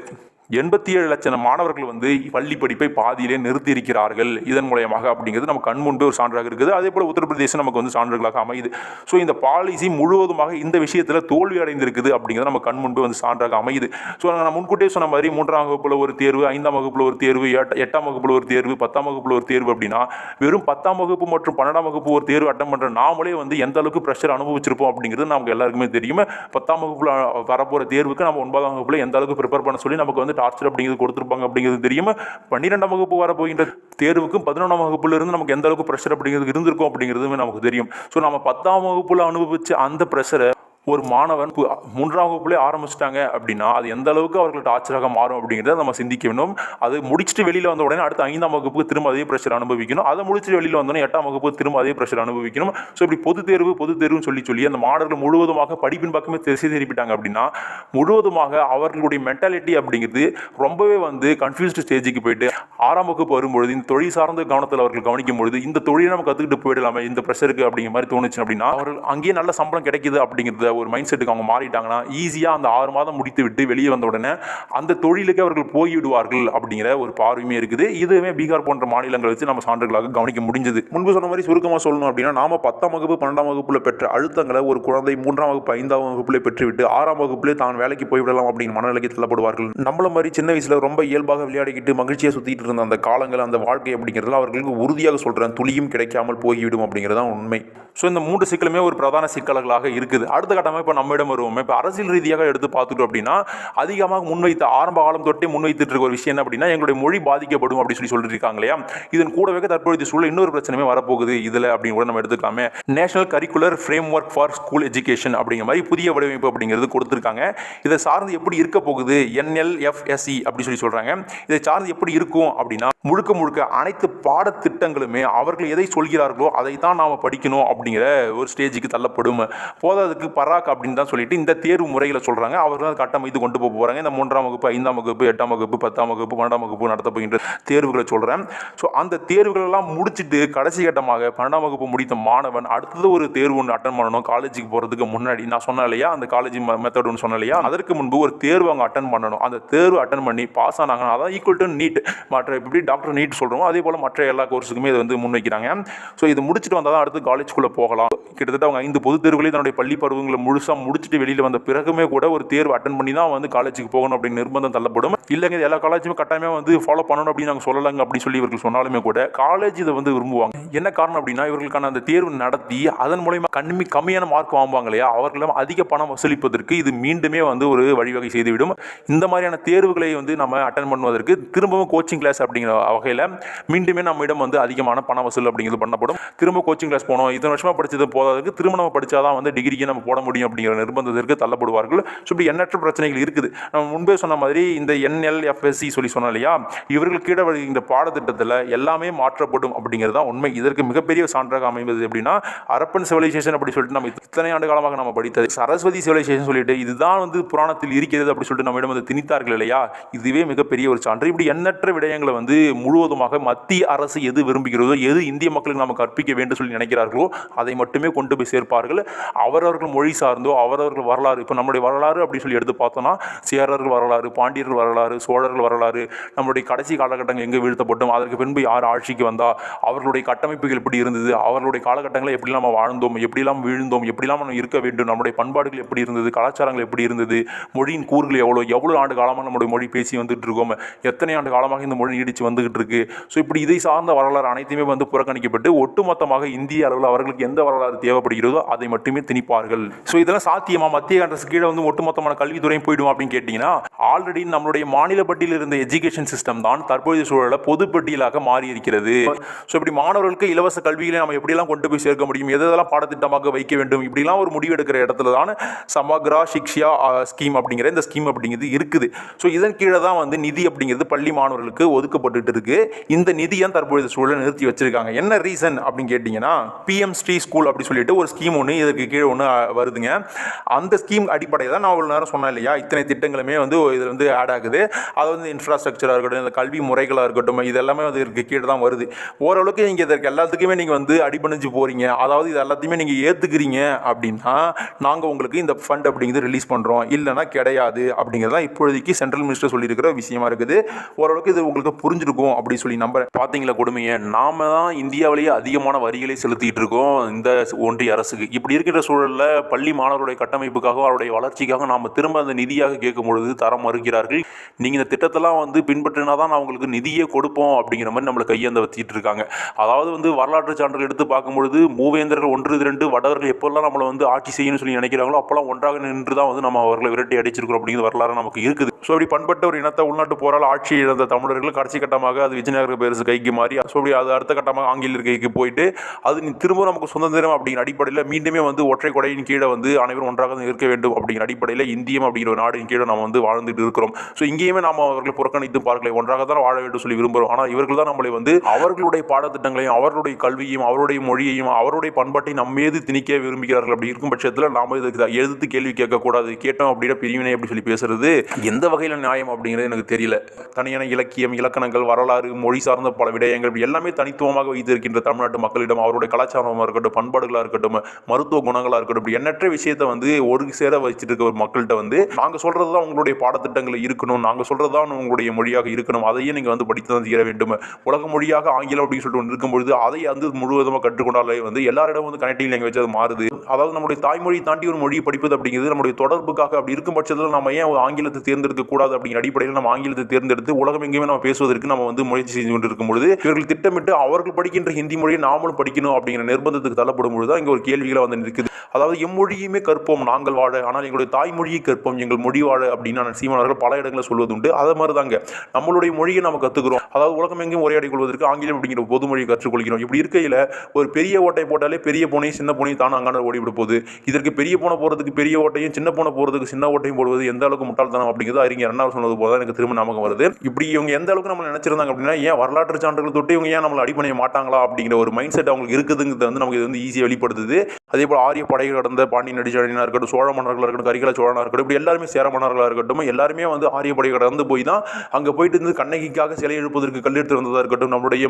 எண்பத்தி ஏழு லட்சம் மாணவர்கள் வந்து பள்ளி படிப்பை பாதியிலே நிறுத்தி இருக்கிறார்கள் இதன் மூலயமாக அப்படிங்கிறது நம்ம கண் முன்பே ஒரு சான்றாக இருக்குது. அதே போல் உத்தரப்பிரதேசம் நமக்கு வந்து சான்றுகளாக அமையுது. ஸோ இந்த பாலிசி முழுவதுமாக இந்த விஷயத்தில் தோல்வி அடைந்திருக்குது அப்படிங்கிறது நம்ம கண் முன்பே வந்து சான்றாக அமையுது. ஸோ நான் முன்கூட்டியே சொன்ன மாதிரி மூன்றாம் வகுப்பில் ஒரு தேர்வு ஐந்தாம் வகுப்பில் ஒரு தேர்வு எட்ட- எட்டாம் வகுப்பில் ஒரு தேர்வு பத்தாம் வகுப்பில் ஒரு தேர்வு அப்படின்னா வெறும் பத்தாம் வகுப்பு மற்றும் பன்னெண்டாம் வகுப்பு ஒரு தேர்வு அட்டம் பண்ணுற நாமளே வந்து எந்த அளவுக்கு ப்ரெஷர் அனுபவிச்சிருப்போம் அப்படிங்கிறது நமக்கு எல்லாருக்குமே தெரியும். பத்தாம் வகுப்பில் வரப்போகிற தேர்வுக்கு நம்ம ஒன்பதாம் வகுப்பில் எந்த அளவுக்கு ப்ரிப்பேர் பண்ண சொல்லி நமக்கு வந்து டார்ச்சர் அப்படிங்கிறது கொடுத்துருப்பாங்க அப்படிங்கிறது தெரியுமா பன்னிரெண்டாம் வகுப்பு வர போகின்ற தேர்வுக்கும் பதினொன்றாம் வகுப்புல இருந்து நமக்கு எந்த அளவுக்கு ப்ரெஷர் அப்படிங்கிறது இருந்திருக்கும் அப்படிங்கிறதுமே நமக்கு தெரியும். ஸோ நம்ம பத்தாம் வகுப்புல அனுபவிச்ச அந்த ப்ரெஷரை ஒரு மாணவன் மூன்றாம் வகுப்புலேயே ஆரம்பிச்சிட்டாங்க அப்படின்னா அது எந்த அளவுக்கு அவர்கள்ட்ட டார்ச்சராக மாறும் அப்படிங்கிறத நம்ம சிந்திக்க வேண்டும். அது முடிச்சுட்டு வெளியில் வந்த உடனே அடுத்த ஐந்தாம் வகுப்புக்கு திரும்ப அதே ப்ரெஷர் அனுபவிக்கணும். அதை முடிச்சுட்டு வெளியில் வந்தோடனே எட்டாம் வகுப்பு திரும்ப அதே ப்ரெஷர் அனுபவிக்கணும். ஸோ இப்படி பொது தேர்வு பொது தேர்வுன்னு சொல்லி சொல்லி அந்த மாணவர்கள் முழுவதுமாக படிப்பின் பக்கமே திசை திருப்பிட்டாங்க அப்படின்னா முழுவதுமாக அவர்களுடைய மென்டாலிட்டி அப்படிங்கிறது ரொம்பவே வந்து கன்ஃபியூஸ்டு ஸ்டேஜுக்கு போயிட்டு ஆறாம் வகுப்பு வரும்பொழுது இந்த தொழில் சார்ந்த கவனத்தில் அவர்கள் கவனிக்கும் பொழுது இந்த தொழிலை நம்ம கற்றுக்கிட்டு போயிடலாமே இந்த ப்ரெஷருக்கு அப்படிங்கிற மாதிரி தோணுச்சு அப்படின்னா அவர்கள் அங்கேயே நல்ல சம்பளம் கிடைக்குது அப்படிங்கிறது ஒரு மைண்ட் செட்டுக்கு அவங்க மாறிட்டாங்கன்னா ஈஸியாக அந்த ஆறு மாதம் முடித்து விட்டு வெளியே வந்த உடனே அந்த தொழிலுக்கு அவர்கள் போய்விடுவார்கள் அப்படிங்கிற ஒரு பார்வையுமே இருக்குது. இதுவுமே பீகார் போன்ற மாநிலங்களை வச்சு நம்ம சான்றுகளாக கவனிக்க முடிஞ்சது. முன்பு சொன்ன மாதிரி சுருக்கமாக சொல்லணும் அப்படின்னா நாம பத்தாம் வகுப்பு பன்னெண்டாம் வகுப்புல பெற்ற அழுத்தங்களை ஒரு குழந்தை மூன்றாம் வகுப்பு ஐந்தாம் வகுப்புல பெற்றுவிட்டு ஆறாம் வகுப்புல தான் வேலைக்கு போய்விடலாம் அப்படின்னு மனநிலைக்கு தள்ளப்படுவார்கள். நம்மள மாதிரி சின்ன வயசுல ரொம்ப இயல்பாக விளையாடிக்கிட்டு மகிழ்ச்சியாக சுத்திட்டு இருந்த அந்த காலங்கள் அந்த வாழ்க்கை அப்படிங்கிறதுல அவர்களுக்கு உறுதியாக சொல்றேன் துளியும் கிடைக்காமல் போய்விடும் அப்படிங்கிறதான் உண்மை. ஸோ இந்த மூன்று சிக்கலுமே ஒரு பிரதான சிக்கல்களாக இருக்குது. அடுத்த கட்டமாக இப்போ நம்மிடம் வருவோம். இப்போ அரசியல் ரீதியாக எடுத்து பார்த்துட்டோம் அப்படின்னா அதிகமாக முன்வைத்த ஆரம்ப காலம் தொட்டே முன்வைத்துட்டு இருக்க ஒரு விஷயம் என்ன அப்படின்னா எங்களுடைய மொழி பாதிக்கப்படும் அப்படின்னு சொல்லி சொல்லிட்டு இருக்காங்க இல்லையா? இதன் கூடவே தற்போதைய சூழல் இன்னொரு பிரச்சனையுமே வரப்போகுது. இதில் அப்படின்னு கூட நம்ம எடுத்துக்கலாமே. National curricular framework for school education அப்படிங்கிற மாதிரி புதிய வடிவமைப்பு அப்படிங்கிறது கொடுத்துருக்காங்க. இதை சார்ந்து எப்படி இருக்க போகுது? என்எல்எஃப்எஸ்சி அப்படின்னு சொல்லி சொல்கிறாங்க இதை சார்ந்து எப்படி இருக்கும் அப்படின்னா முழுக்க முழுக்க அனைத்து பாடத்திட்டங்களுமே அவர்கள் எதை சொல்கிறார்களோ அதை தான் நாம் படிக்கணும் அப்படிங்கிற ஒரு ஸ்டேஜுக்கு தள்ளப்படும். போதாதுக்கு பராக் அப்படின்னு தான் சொல்லிட்டு இந்த தேர்வு முறைகளை சொல்கிறாங்க அவர்கள் அதை கட்டமைத்து கொண்டு போக போகிறாங்க இந்த மூன்றாம் வகுப்பு ஐந்தாம் வகுப்பு எட்டாம் வகுப்பு பத்தாம் வகுப்பு பன்னெண்டாம் வகுப்பு நடத்த போகின்ற தேர்வுகளை சொல்கிறேன் ஸோ அந்த தேர்வுகளெல்லாம் முடிச்சுட்டு கடைசி கட்டமாக பன்னெண்டாம் வகுப்பு முடித்த மாணவன் அடுத்தது ஒரு தேர்வு ஒன்று அட்டன் பண்ணணும். காலேஜுக்கு போகிறதுக்கு முன்னாடி நான் சொன்னேன் இல்லையா? அந்த காலேஜ் மெத்தட் ஒன்று சொன்னேன் இல்லையா? அதற்கு முன்பு ஒரு தேர்வு அவங்க அட்டன் பண்ணணும். அந்த தேர்வு அட்டன் பண்ணி பாஸ் ஆனாங்கன்னா அதான் ஈக்குவல் டு நீட் மற்ற எப்படி டாக்டர் நீட் சொல்கிறோமோ அதே போல் மற்ற எல்லா கோர்ஸுக்குமே இதை வந்து முன்வைக்கிறாங்க. ஸோ இது முடிச்சுட்டு வந்தால் தான் அடுத்து காலேஜ்குள்ளே போகலாம். கிட்டத்தட்ட அவங்க ஐந்து பொது தேர்வுகளையும் தன்னுடைய பள்ளி பருவங்களை முழுசாக முடிச்சுட்டு வெளியில் வந்த பிறகுமே கூட ஒரு தேர்வு அட்டன் பண்ணி தான் வந்து காலேஜுக்கு போகணும் அப்படின்னு நிர்பந்தம் தள்ளப்படும். இல்லைங்க எல்லா காலேஜுமே கட்டாயமாக வந்து ஃபாலோ பண்ணணும் அப்படின்னு நாங்கள் சொல்லலைங்க அப்படின்னு சொல்லி இவர்கள் சொன்னாலுமே கூட காலேஜ் இதை வந்து விரும்புவாங்க. என்ன காரணம் அப்படின்னா இவர்களுக்கான அந்த தேர்வு நடத்தி அதன் மூலயமா கம்மி கம்மியான மார்க் வாங்குவாங்க இல்லையா? அவர்களும் அதிக பணம் வசூலிப்பதற்கு இது மீண்டுமே வந்து ஒரு வழிவகை செய்துவிடும். இந்த மாதிரியான தேர்வுகளை வந்து நம்ம அட்டன் பண்ணுவதற்கு திரும்பவும் கோச்சிங் கிளாஸ் அப்படிங்கிற வகையில் மீண்டுமே நம்மிடம் வந்து அதிகமான பண வசூல் அப்படிங்கிறது பண்ணப்படும். திரும்ப கோச்சிங் கிளாஸ் போனோம். இத்தனை வருஷமாக படிச்சது போதாதுக்கு திரும்ப நம்ம படிச்சாதான் வந்து டிகிரிக்கு நம்ம போட முடியும். அப்படிங்கிற நிர்பந்தத்திற்கு தள்ளப்படுவார்கள். ஸோ இப்படி எண்ணற்ற பிரச்சனைகள் இருக்குது. நம்ம முன்பே சொன்ன மாதிரி இந்த என்எல்எஃப்எஸ்சி சொல்லி சொன்னோம் இல்லையா? இவர்கள் கீழே இந்த பாடத்திட்டத்தில் எல்லாமே மாற்றப்படும் அப்படிங்கிறது தான் உண்மை. இதற்கு மிகப்பெரிய சான்றாக அமைவது எப்படின்னா அரப்பன் சிவிலைசேஷன் அப்படி சொல்லிட்டு நம்ம இத்தனை ஆண்டு காலமாக நம்ம படித்தது. சரஸ்வதி சிவிலைசேஷன் சொல்லிட்டு இதுதான் வந்து புராணத்தில் இருக்கிறது அப்படி சொல்லிட்டு நம்மிடம் வந்து திணித்தார்கள் இல்லையா? இதுவே மிகப்பெரிய ஒரு சான்று. இப்படி எண்ணற்ற விடயங்களை வந்து முழுவதுமாக மத்திய அரசு எது விரும்புகிறதோ எது இந்திய மக்களுக்கு நம்ம கற்பிக்க வேண்டும் சொல்லி நினைக்கிறார்களோ அதை மட்டுமே கொண்டு போய் சேர்ப்பார்கள். அவரவர்கள் மொழி சார்ந்தோ அவரவர்கள் வரலாறு இப்போ நம்முடைய வரலாறு அப்படின்னு சொல்லி எடுத்து பார்த்தோம்னா சேரர்கள் வரலாறு பாண்டியர்கள் வரலாறு சோழர்கள் வரலாறு நம்மளுடைய கடைசி காலகட்டங்கள் எங்கே வீழ்த்தப்பட்டோம் அதற்கு பின்பு யார் ஆட்சிக்கு வந்தால் அவர்களுடைய கட்டமைப்புகள் எப்படி இருந்தது அவர்களுடைய காலகட்டங்களில் எப்படிலாம் நம்ம வாழ்ந்தோம் எப்படிலாம் வீழ்ந்தோம் எப்படிலாம் நம்ம இருக்க வேண்டும் நம்முடைய பண்பாடுகள் எப்படி இருந்தது கலாச்சாரங்கள் எப்படி இருந்தது மொழியின் கூறுகள் எவ்வளோ எவ்வளோ ஆண்டு காலமாக நம்முடைய மொழி பேசி வந்துட்டு இருக்கோம் எத்தனை ஆண்டு காலமாக இந்த மொழி நீடிச்சு வந்துகிட்டு இருக்கு. ஸோ இப்படி இதை சார்ந்த வரலாறு அனைத்துமே வந்து புறக்கணிக்கப்பட்டு ஒட்டுமொத்தமாக இந்திய அளவில் அவர்களுக்கு எந்த வரலாறு தேவைப்படுகிறதோ அதை மட்டுமே திணிப்பார்கள். ஸோ இதெல்லாம் சாத்தியமா? மத்திய அரசு கீழே வந்து ஒட்டுமொத்தமான கல்வித்துறையும் போயிடும் அப்படின்னு கேட்டிங்கன்னா ஆல்ரெடி நம்மளுடைய மாநில பட்டியலில் இருந்த எஜுகேஷன் சிஸ்டம் தான் தற்போதைய சூழலில் பொது பட்டியலாக மாறி இருக்கிறது ஸோ இப்படி மாணவர்களுக்கு இலவச கல்விகளை நம்ம எப்படிலாம் கொண்டு போய் சேர்க்க முடியும்? எதெல்லாம் பாடத்திட்டமாக வைக்க வேண்டும்? இப்படிலாம் ஒரு முடிவு எடுக்கிற இடத்துல தான் சமக்ரா சிக்ஷா ஸ்கீம் அப்படிங்கிற இந்த ஸ்கீம் அப்படிங்கிறது இருக்குது. ஸோ இதன் கீழே தான் வந்து நிதி அப்படிங்கிறது பள்ளி மாணவர்களுக்கு ஒதுக்கப்பட்டுட்டு இருக்கு. இந்த நிதியை தற்போதைய சூழலை நிறுத்தி வச்சிருக்காங்க? என்ன ரீசன் அப்படின்னு கேட்டிங்கன்னா பிஎம் ஸ்ரீ ஸ்கூல் அப்படி சொல்லிட்டு ஒரு ஸ்கீம் ஒன்று இதற்கு கீழே ஒன்று வருது வருதுங்க அந்த ஸ்கீம் அடிப்படையில் தான் நான் ஒரு நேரம் சொன்னேன் இல்லையா? இத்தனை திட்டங்களுமே வந்து இதில் வந்து ஆட் ஆகுது. அது வந்து இன்ஃப்ராஸ்ட்ரக்சராக இருக்கட்டும் இந்த கல்வி முறைகளாக இருக்கட்டும் இது எல்லாமே வந்து இதற்கு கீழே தான் வருது. ஓரளவுக்கு நீங்கள் இதற்கு எல்லாத்துக்குமே நீங்கள் வந்து அடிபணிஞ்சு போகிறீங்க அதாவது இது எல்லாத்தையுமே நீங்கள் ஏற்றுக்கிறீங்க அப்படின்னா நாங்கள் உங்களுக்கு இந்த ஃபண்ட் அப்படிங்கிறது ரிலீஸ் பண்ணுறோம் இல்லைன்னா கிடையாது அப்படிங்கிறது தான் சென்ட்ரல் மினிஸ்டர் சொல்லியிருக்கிற விஷயமா இருக்குது. ஓரளவுக்கு இது உங்களுக்கு புரிஞ்சிருக்கும் அப்படின்னு சொல்லி நம்புறேன். பார்த்தீங்களா கொடுமையை? நாம தான் இந்தியாவிலேயே அதிகமான வரிகளை செலுத்திட்டு இருக்கோம் இந்த ஒன்றிய அரசுக்கு. இப்படி இருக்கிற சூழலில் பள்ளி பள்ளி மாணவருடைய கட்டமைப்புக்காக அவருடைய வளர்ச்சிக்காக நாம் திரும்ப அந்த நிதியாக கேட்கும் பொழுது தர மறுக்கிறார்கள். நீங்கள் இந்த திட்டத்தெல்லாம் வந்து பின்பற்றினா தான் அவங்களுக்கு நிதியே கொடுப்போம் அப்படிங்கிற மாதிரி நம்மளை கையேந்த வச்சுட்டு இருக்காங்க. அதாவது வந்து வரலாற்று சான்றுகள் எடுத்து பார்க்கும்பொழுது மூவேந்தர்கள் ஒன்று இரண்டு வடவர்கள் எப்பெல்லாம் நம்மளை வந்து ஆட்சி செய்யணும்னு சொல்லி நினைக்கிறாங்களோ அப்போல்லாம் ஒன்றாக நின்று தான் வந்து நம்ம அவர்களை விரட்டி அடிச்சிருக்கிறோம் அப்படிங்கிற வரலாறு நமக்கு இருக்குது. ஸோ இப்படி பண்பட்ட ஒரு இனத்தை உள்நாட்டு போரால் ஆட்சி இழந்த தமிழர்கள் கடைசி கட்டமாக அது விஜயநகர பேரரசு கைக்கு மாறி ஸோ அப்படி அது அடுத்த கட்டமாக ஆங்கிலேயர் கைக்கு போயிட்டு அது நீ திரும்ப நமக்கு சுதந்திரம் அப்படிங்கிற அடிப்படையில் மீண்டுமே வந்து ஒற்றை கொடையின் கீழே வந்து அனைவரும் ஒன்றாக இருக்க வேண்டும் அப்படிங்கிற அடிப்படையில் இந்தியம் அப்படிங்கிற ஒரு நாடின் கீழே நம்ம வந்து வாழ்ந்துட்டு இருக்கிறோம். ஸோ இங்கேயுமே நாம் அவர்களை புறக்கணித்து பார்க்கலை. ஒன்றாக தான் வாழ வேண்டும் சொல்லி விரும்புகிறோம் ஆனால் இவர்கள் தான் நம்மளை வந்து அவர்களுடைய பாடத்திட்டங்களையும் அவர்களுடைய கல்வியையும் அவருடைய மொழியையும் அவருடைய பண்பாட்டையும் நம்ம மீது திணிக்க விரும்புகிறார்கள் அப்படி இருக்கும் பட்சத்தில் நாம இதுக்கு எதிர்த்து கேள்வி கேட்கக்கூடாது. கேட்டோம் அப்படின்னா பிரிவினை அப்படி சொல்லி பேசுறது எந்த வகையில் நியாயம் அப்படிங்கிறது எனக்கு தெரியல. தனியான இலக்கியம் இலக்கணங்கள் வரலாறு மொழி சார்ந்த பல விடயங்கள் இப்படி எல்லாமே தனித்துவமாக வைத்திருக்கின்ற தமிழ்நாட்டு மக்களிடம் அவருடைய கலாச்சாரமாக இருக்கட்டும் பண்பாடுகளாக இருக்கட்டும் மருத்துவ குணங்களாக இருக்கட்டும் இப்படி எண்ணற்ற விஷயத்தை வந்து ஒரு சேர வச்சுட்டு இருக்க ஒரு மக்கள்கிட்ட வந்து நாங்கள் சொல்கிறது தான் உங்களுடைய பாடத்திட்டங்கள் இருக்கணும் நாங்கள் சொல்கிறது தான் உங்களுடைய மொழியாக இருக்கணும் அதையே நீங்கள் வந்து படித்து தான் தீர வேண்டும். உலக மொழியாக ஆங்கிலம் அப்படின்னு சொல்லிட்டு ஒன்று இருக்கும்பொழுது அதை வந்து முழுவதுமாக கற்றுக்கொண்டாலே வந்து எல்லாரிடம் வந்து கனெக்டிங் லாங்குவேஜ் அது மாறுது. அதாவது நம்முடைய தாய்மொழி தாண்டி ஒரு மொழியை படிப்பது அப்படிங்கிறது நம்முடைய தொடர்புக்காக அப்படி இருக்கும் பட்சத்தில் நம்ம ஏன் ஆங்கிலத்தை தேர்ந்தெடுக்க கூடாது அப்படிங்கிற அடிப்படையில் நம்ம ஆங்கிலத்தை தேர்ந்தெடுத்து உலகம் எங்கேயுமே நம்ம பேசுவதற்கு நம்ம வந்து முயற்சி செய்து கொண்டு இருக்கும் பொழுது இவர்கள் திட்டமிட்டு அவர்கள் படிக்கின்ற ஹிந்தி மொழியை நாமளும் படிக்கணும் அப்படிங்கிற நிர்பந்தத்துக்கு தள்ளப்படும் பொழுது தான் இங்கே ஒரு கேள்விகளை வந்து இருக்குது அதாவது எம்மொழியுமே கற்போம் நாங்கள் வாழ ஆனால் எங்களுடைய தாய்மொழியை கற்போம் எங்கள் மொழி வாழ அப்படின்னு நான் சீமானவர்கள் பல இடங்களில் சொல்வது உண்டு அதே மாதிரி தாங்க நம்மளுடைய மொழியை நம்ம கற்றுக்கிறோம் அதாவது உலகம் எங்கேயும் உரையாடி கொள்வதற்கு ஆங்கிலம் அப்படிங்கிற பொது மொழியை கற்றுக்கொள்கிறோம். இப்படி இருக்கையில் ஒரு பெரிய ஓட்டை போட்டாலே பெரிய பூனையும் சின்ன பூனையும் தான் அங்கான ஓடிவிட போகுது. இதற்கு பெரிய பூனை போகிறதுக்கு பெரிய ஓட்டையும் சின்ன பூனை போகிறதுக்கு சின்ன ஓட்டையும் போடுவது எந்த அளவுக்கு முட்டாள்தனம் அப்படிங்கிறது அறிஞர் என்ன சொன்னது போல தான் எனக்கு திரும்ப ஞாபகம் வருது. இப்படி இவங்க எந்த அளவுக்கு நம்ம நினைச்சிருந்தாங்க அப்படின்னா ஏன் வரலாற்று சான்றுகள் தொட்டு இவங்க ஏன் நம்மளை அடிப்படைய மாட்டாங்களா அப்படிங்கிற ஒரு மைண்ட் செட் அவங்களுக்கு இருக்குதுங்கிறது வந்து நமக்கு இது வந்து ஈஸியாக வெளிப்படுத்துது. அதே போல் ஆரிய படைகள் கடந்த பாண்டியன் நடிச்சாடினா இருக்கட்டும் சோழ மன்னர்களாக இருக்கட்டும் கரிகால சோழனாக இருக்கட்டும் இப்படி எல்லாருமே சேர மன்னர்களாக இருக்கட்டும் எல்லாருமே வந்து ஆரிய படை கடந்து போய் தான் அங்கே போயிட்டு இருந்து கண்ணகிக்காக சிலை எழுப்பதற்கு கல் எடுத்து வந்ததாக இருக்கட்டும் நம்முடைய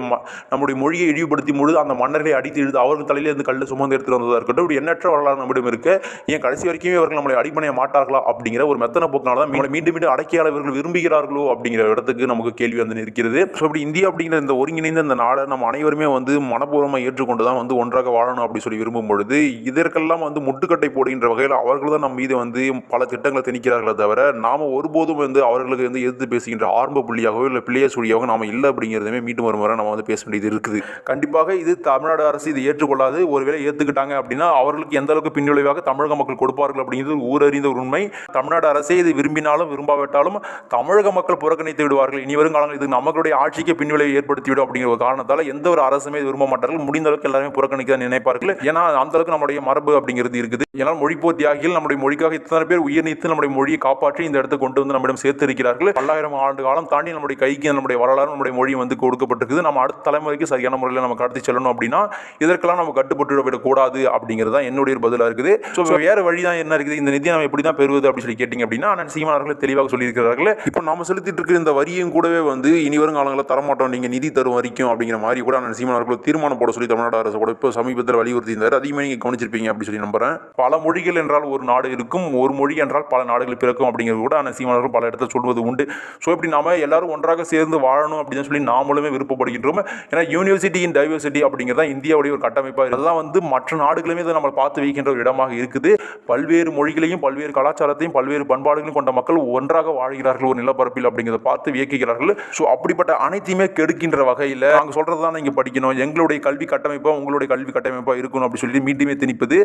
நம்முடைய மொழியை இழிவுபடுத்தி பொழுது அந்த மன்னர்களை அடித்து இழுத்து அவர்கள் தலையில இருந்து சுமந்து எடுத்து வந்ததாக இருக்கட்டும் இப்படி எண்ணற்ற வரலாறு நம்மிடம் இருக்கு. ஏன் கடைசி வரைக்கும் இவர்கள் நம்மளை அடிப்படைய மாட்டார்களா அப்படிங்கிற ஒரு மெத்தனை போக்கினால தான் மீண்டும் மீண்டும் அடக்கியால் இவர்கள் விரும்புகிறார்களோ அப்படிங்கிற இடத்துக்கு நமக்கு கேள்வி வந்து நிற்கிறது. ஸோ இப்படி இந்தியா அப்படிங்கிற இந்த ஒருங்கிணைந்த இந்த நாடை நம்ம அனைவருமே வந்து மனப்பூர்வமாக ஏற்றுக்கொண்டு தான் வந்து ஒன்றாக வாழணும் அப்படி சொல்லி விரும்பும் பொழுது இதற்கெல்லாம் வந்து முட்டுக்கட்டை போடுகின்ற வகையில் அவர்கள் தான் நம்ம மீது வந்து பல திட்டங்களை திணிக்கிறார்களே தவிர நாம் ஒருபோதும் வந்து அவர்களுக்கு வந்து எதிர்த்து பேசுகின்ற ஆரம்ப புள்ளியாகவோ இல்லை பிள்ளைய சுழியாகவோ நாம் இல்லை அப்படிங்கிறதுமே மீண்டும் ஒரு முறை நம்ம வந்து பேச வேண்டியது இருக்குது. கண்டிப்பாக இது தமிழ்நாடு அரசு இது ஏற்றுக்கொள்ளாது. ஒருவேளை ஏற்றுக்கிட்டாங்க அப்படின்னா அவர்களுக்கு எந்த அளவுக்கு பின்விளைவாக தமிழக மக்கள் கொடுப்பார்கள் அப்படிங்கிறது ஊரறிந்த ஒரு உண்மை. தமிழ்நாடு அரசே இது விரும்பினாலும் விரும்பாவிட்டாலும் தமிழக மக்கள் புறக்கணித்து விடுவார்கள். இனி வரும் காலங்கள் இது நம்மளுடைய ஆட்சிக்கு பின்விளைவு ஏற்படுத்திவிடும் அப்படிங்கிற ஒரு காரணத்தால் எந்த ஒரு அரசுமே விரும்ப மாட்டார்கள். முடிந்த அளவுக்கு எல்லாருமே புறக்கணிக்க நினைப்பார்கள். ஏன்னா அந்த அளவுக்கு நம்முடைய மரபு அப்படிங்கிறது இருக்குது. ஏன்னா மொழிப்போர் தியாகிகள் நம்முடைய மொழிக்காக இத்தனை பேர் உயிர் நீத்து நம்முடைய மொழியை காப்பாற்றி இந்த இடத்துக்கு கொண்டு வந்து நம்மிடம் சேர்த்து இருக்கிறார்கள் பல்லாயிரம் ஆண்டு காலம் தாண்டி நம்முடைய கைக்கு நம்முடைய வரலாறு நம்முடைய மொழி வந்து கொடுக்கப்பட்டிருக்குது. நம்ம அடுத்த தலைமுறைக்கு சரியான முறையில் நம்ம கடத்தி செல்லணும் அப்படின்னா இதற்கெல்லாம் நம்ம கட்டுப்பட்டு விடக்கூடாது அப்படிங்கிறது தான் என்னுடைய பதிலாக இருக்குது. ஸோ வேற வழி தான் என்ன இருக்குது? இந்த நிதியை நம்ம எப்படி தான் பெறுவது அப்படின்னு சொல்லி கேட்டிங்க அப்படின்னா நான் சீமானவர்கள் தெளிவாக சொல்லியிருக்கிறார்கள். இப்போ நாம் செலுத்திட்டு இருக்கிற இந்த வரியும் கூடவே வந்து இனி வரும் காலங்களில் தரமாட்டோம். நீங்கள் நிதி தரும் வரைக்கும் அப்படிங்கிற மாதிரி கூட அண்ணன் சீமானவர்கள் தீர்மானம் போட சொல்லி தமிழ்நாடு அரசு கூட இப்போ சமீபத்தில் வலியுறுத்தி இருந்தார் அதிகமாக நீங்கள் கவனிச்சிருப்பீங்க அப்படி சொல்லி நம்புறேன். பல மொழிகள் என்றால் ஒரு நாடு இருக்கும் ஒரு மொழி என்றால் பல நாடுகள் பிறக்கும் அப்படிங்கிறது கூட அண்ணன் சீமானவர்கள் பல இடத்துல சொல்வது உண்டு. ஸோ இப்படி நாம எல்லாரும் ஒன்றாக சேர்ந்து வாழணும் அப்படின்னு சொல்லி நாமளுமே விருப்பப்படுகின்றோம். ஏன்னா யூனிவர்சிட்டி இன் டைவர்சிட்டி அப்படிங்கிறது தான் இந்தியாவுடைய ஒரு கட்டமைப்பாக இருக்குது வந்து மற்ற நாடுகளுமே இதை நம்ம பார்த்து வைக்கின்ற ஒரு இடமாக இருக்குது. பல்வேறு மொழிகளையும் பல்வேறு கலாச்சாரத்தையும் பல்வேறு பண்பாடுகளையும் கொண்ட மக்கள் ஒன்றாக வாழ்கிறார்கள் ஒரு நிலப்பரப்பில் அப்படிங்கிறத பார்த்து வியக்குகிறார்கள். ஸோ அப்படிப்பட்ட அனைத்தையுமே கெடுக்கின்ற வகையில் நாங்கள் சொல்கிறது தான் நீங்கள் படிக்கணும். எங்களுடைய கல்வி கட்டமைப்பாக உங்களுடைய கல்வி கட்டமைப்பாக இருக்கணும் அப்படின்னு சொல்லி மீண்டுமே திணிப்பது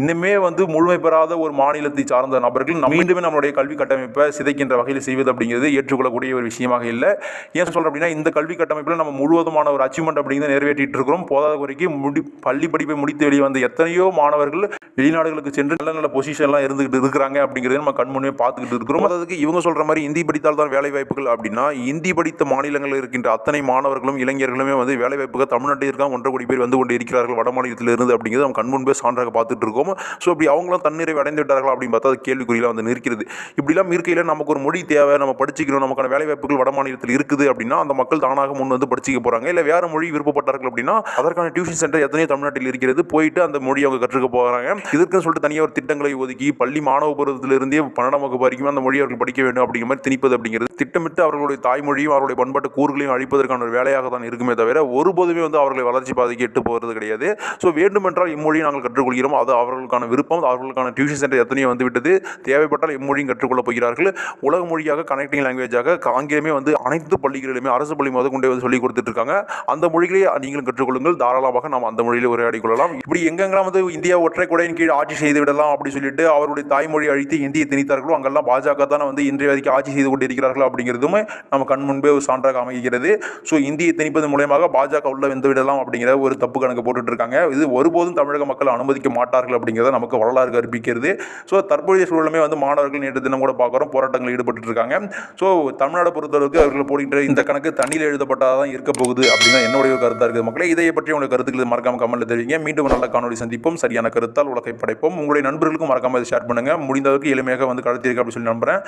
இன்னுமே வந்து முழுமை பெறாத ஒரு மாநிலத்தை சார்ந்த நபர்கள் மீண்டுமே நம்மளுடைய கல்வி கட்டமைப்பை சிதைக்கின்ற வகையில் செய்வது அப்படிங்கிறது ஏற்றுக்கொள்ளக்கூடிய ஒரு விஷயமாக இல்லை. ஏன் சொல்கிறேன் அப்படின்னா இந்த கல்வி கட்டமைப்பில் நம்ம முழுவதுமான ஒரு அச்சீவ்மெண்ட் அப்படிங்கிறத நிறைவேற்றிட்டு இருக்கிறோம். போதாத குறைக்கு முடி பள்ளி படிப்பை முடித்து வெளியே வந்த எத்தனையோ மாணவர்கள் வெளிநாடுகளுக்கு சென்று நல்ல நல்ல பொசிஷன்லாம் இருந்துகிட்டு இருக்கிறாங்க அப்படிங்கிறத நம்ம கண்முன்னே பார்த்துக்கிட்டு இருக்கிறோம். அதுக்கு இவங்க சொல்கிற மாதிரி இந்தி படித்தால் தான் வேலை வாய்ப்புகள் அப்படின்னா இந்தி படித்த மாநிலங்களில் இருக்கின்ற அத்தனை மாணவர்களும் இளைஞர்களுமே வந்து வேலை வாய்ப்புகள் தமிழ்நாட்டில் இருக்காங்க. ஒன்றரை கோடி பேர் வந்து கொண்டு இருக்கிறார்கள் வட மாநிலத்தில் இருந்து அப்படிங்கிறது நம்ம கண்முன்பே சான்றாக பார்த்துட்டு இருக்கோம். ஸோ அப்படி அவங்களும் தன்னிறைவு அடைந்து விட்டார்கள் அப்படின்னு பார்த்தா அது கேள்விக்குறியில் வந்து நிற்கிறது. இப்படிலாம் இருக்கையில் நமக்கு ஒரு மொழி தேவை நம்ம படிச்சுக்கணும் நமக்கான வேலை வாய்ப்புகள் வட மாநிலத்தில் இருக்குது அப்படின்னா அந்த மக்கள் தானாக முன் வந்து படிச்சுக்க போகிறாங்க இல்லை வேறு மொழி விருப்பப்பட்டார்கள் அப்படின்னா அதற்கான டியூஷன் சென்டர் எத்தனையோ தமிழ்நாட்டில் இருக்கிறது. போயிட்டு அந்த மொழி அவங்க கற்றுக்க போகிறாங்க இதற்குன்னு சொல்லிட்டு தனியாக ஒரு திட்டங்களை ஒதுக்கி பள்ளி மாணவ பருவத்திலிருந்தே பன்னெண்டாம் வகுப்பு வரைக்கும் அந்த மொழி அவர்கள் படிக்க வேண்டும் அப்படிங்கிற மாதிரி திணிப்பது அப்படிங்கிறது திட்டமிட்டு அவர்களுடைய தாய்மொழியும் அவருடைய பண்பாட்டு கூறுகளையும் அழிப்பதற்கான ஒரு வேலையாக தான் இருக்குமே தவிர ஒருபோதுமே வந்து அவர்களை வளர்ச்சி பாதைக்கு எட்டு போகிறது கிடையாது. ஸோ வேண்டுமென்றால் இம்மொழியை நாங்கள் கற்றுக்கொள்கிறோம். அது அவர்களுக்கான விருப்பம். அவர்களுக்கான டியூஷன் சென்டர் எத்தனையோ வந்துவிட்டது தேவைப்பட்டால் இம்மொழியும் கற்றுக்கொள்ளப் போகிறார்கள். உலக மொழியாக கனெக்டிங் லாங்குவேஜாக ஆங்கிலமே வந்து அனைத்து பள்ளிகளிலுமே அரசு பள்ளி முத கொண்டே வந்து சொல்லிக் கொடுத்துட்டு இருக்காங்க. அந்த மொழிகளை நீங்களும் கற்றுக்கொள்ளுங்கள். தாராளமாக நாம் அந்த மொழியில் உரையாடி கொள்ளலாம். இப்படி எங்கெங்கெல்லாம் வந்து இந்தியா ஒற்றை குடையின் கீழ் ஆட்சி செய்து விடலாம் அப்படின்னு சொல்லிட்டு அவருடைய தாய்மொழி அழித்து இந்தியை திணித்தார்களோ அங்கெல்லாம் பாஜக தான் வந்து இன்றைய வரைக்கும் ஆட்சி செய்து கொண்டிருக்கிறார்கள் அப்படிங்கிறதும் நம்ம கண் முன்பே ஒரு சான்றாக அமைகிறது. ஸோ இந்தியை திணிப்பது மூலயமாக பாஜக உள்ள வந்து விடலாம் அப்படிங்கிற ஒரு தப்பு கணக்கு போட்டுட்டு இருக்காங்க. இது ஒருபோதும் தமிழக மக்கள் அனுமதிக்க மாட்டார்கள் அப்படிங்கிறத நமக்கு வரலாறு கற்பிக்கிறது. ஸோ தற்போதைய சூழலுமே வந்து மாணவர்கள் நேற்று தினம் கூட பார்க்குறோம் போராட்டங்கள் ஈடுபட்டு இருக்காங்க. ஸோ தமிழ்நாடு பொறுத்தளவுக்கு அவர்கள் போடுகின்ற இந்த கணக்கு தண்ணியில் எழுதப்பட்டதாக தான் இருக்க போகுது அப்படின்னு என்னுடைய ஒரு கருத்தாக இருக்குது. மக்களே இதை பற்றி உங்களுடைய கருத்துக்களை மறக்காம கமெண்ட்ல தெரிவிங்க. மீண்டும் நல்ல காணொலி சந்திப்போம். சரியான கருத்தால் படத்தை படைப்போம். உங்களுடைய நண்பர்களுக்கும் மறக்காமல் இதை ஷேர் பண்ணுங்கள் முடிந்தளவுக்கு எளிமையாக வந்து கடத்தியிருக்கு அப்படின்னு சொல்லி நம்புகிறேன்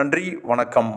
நன்றி வணக்கம்.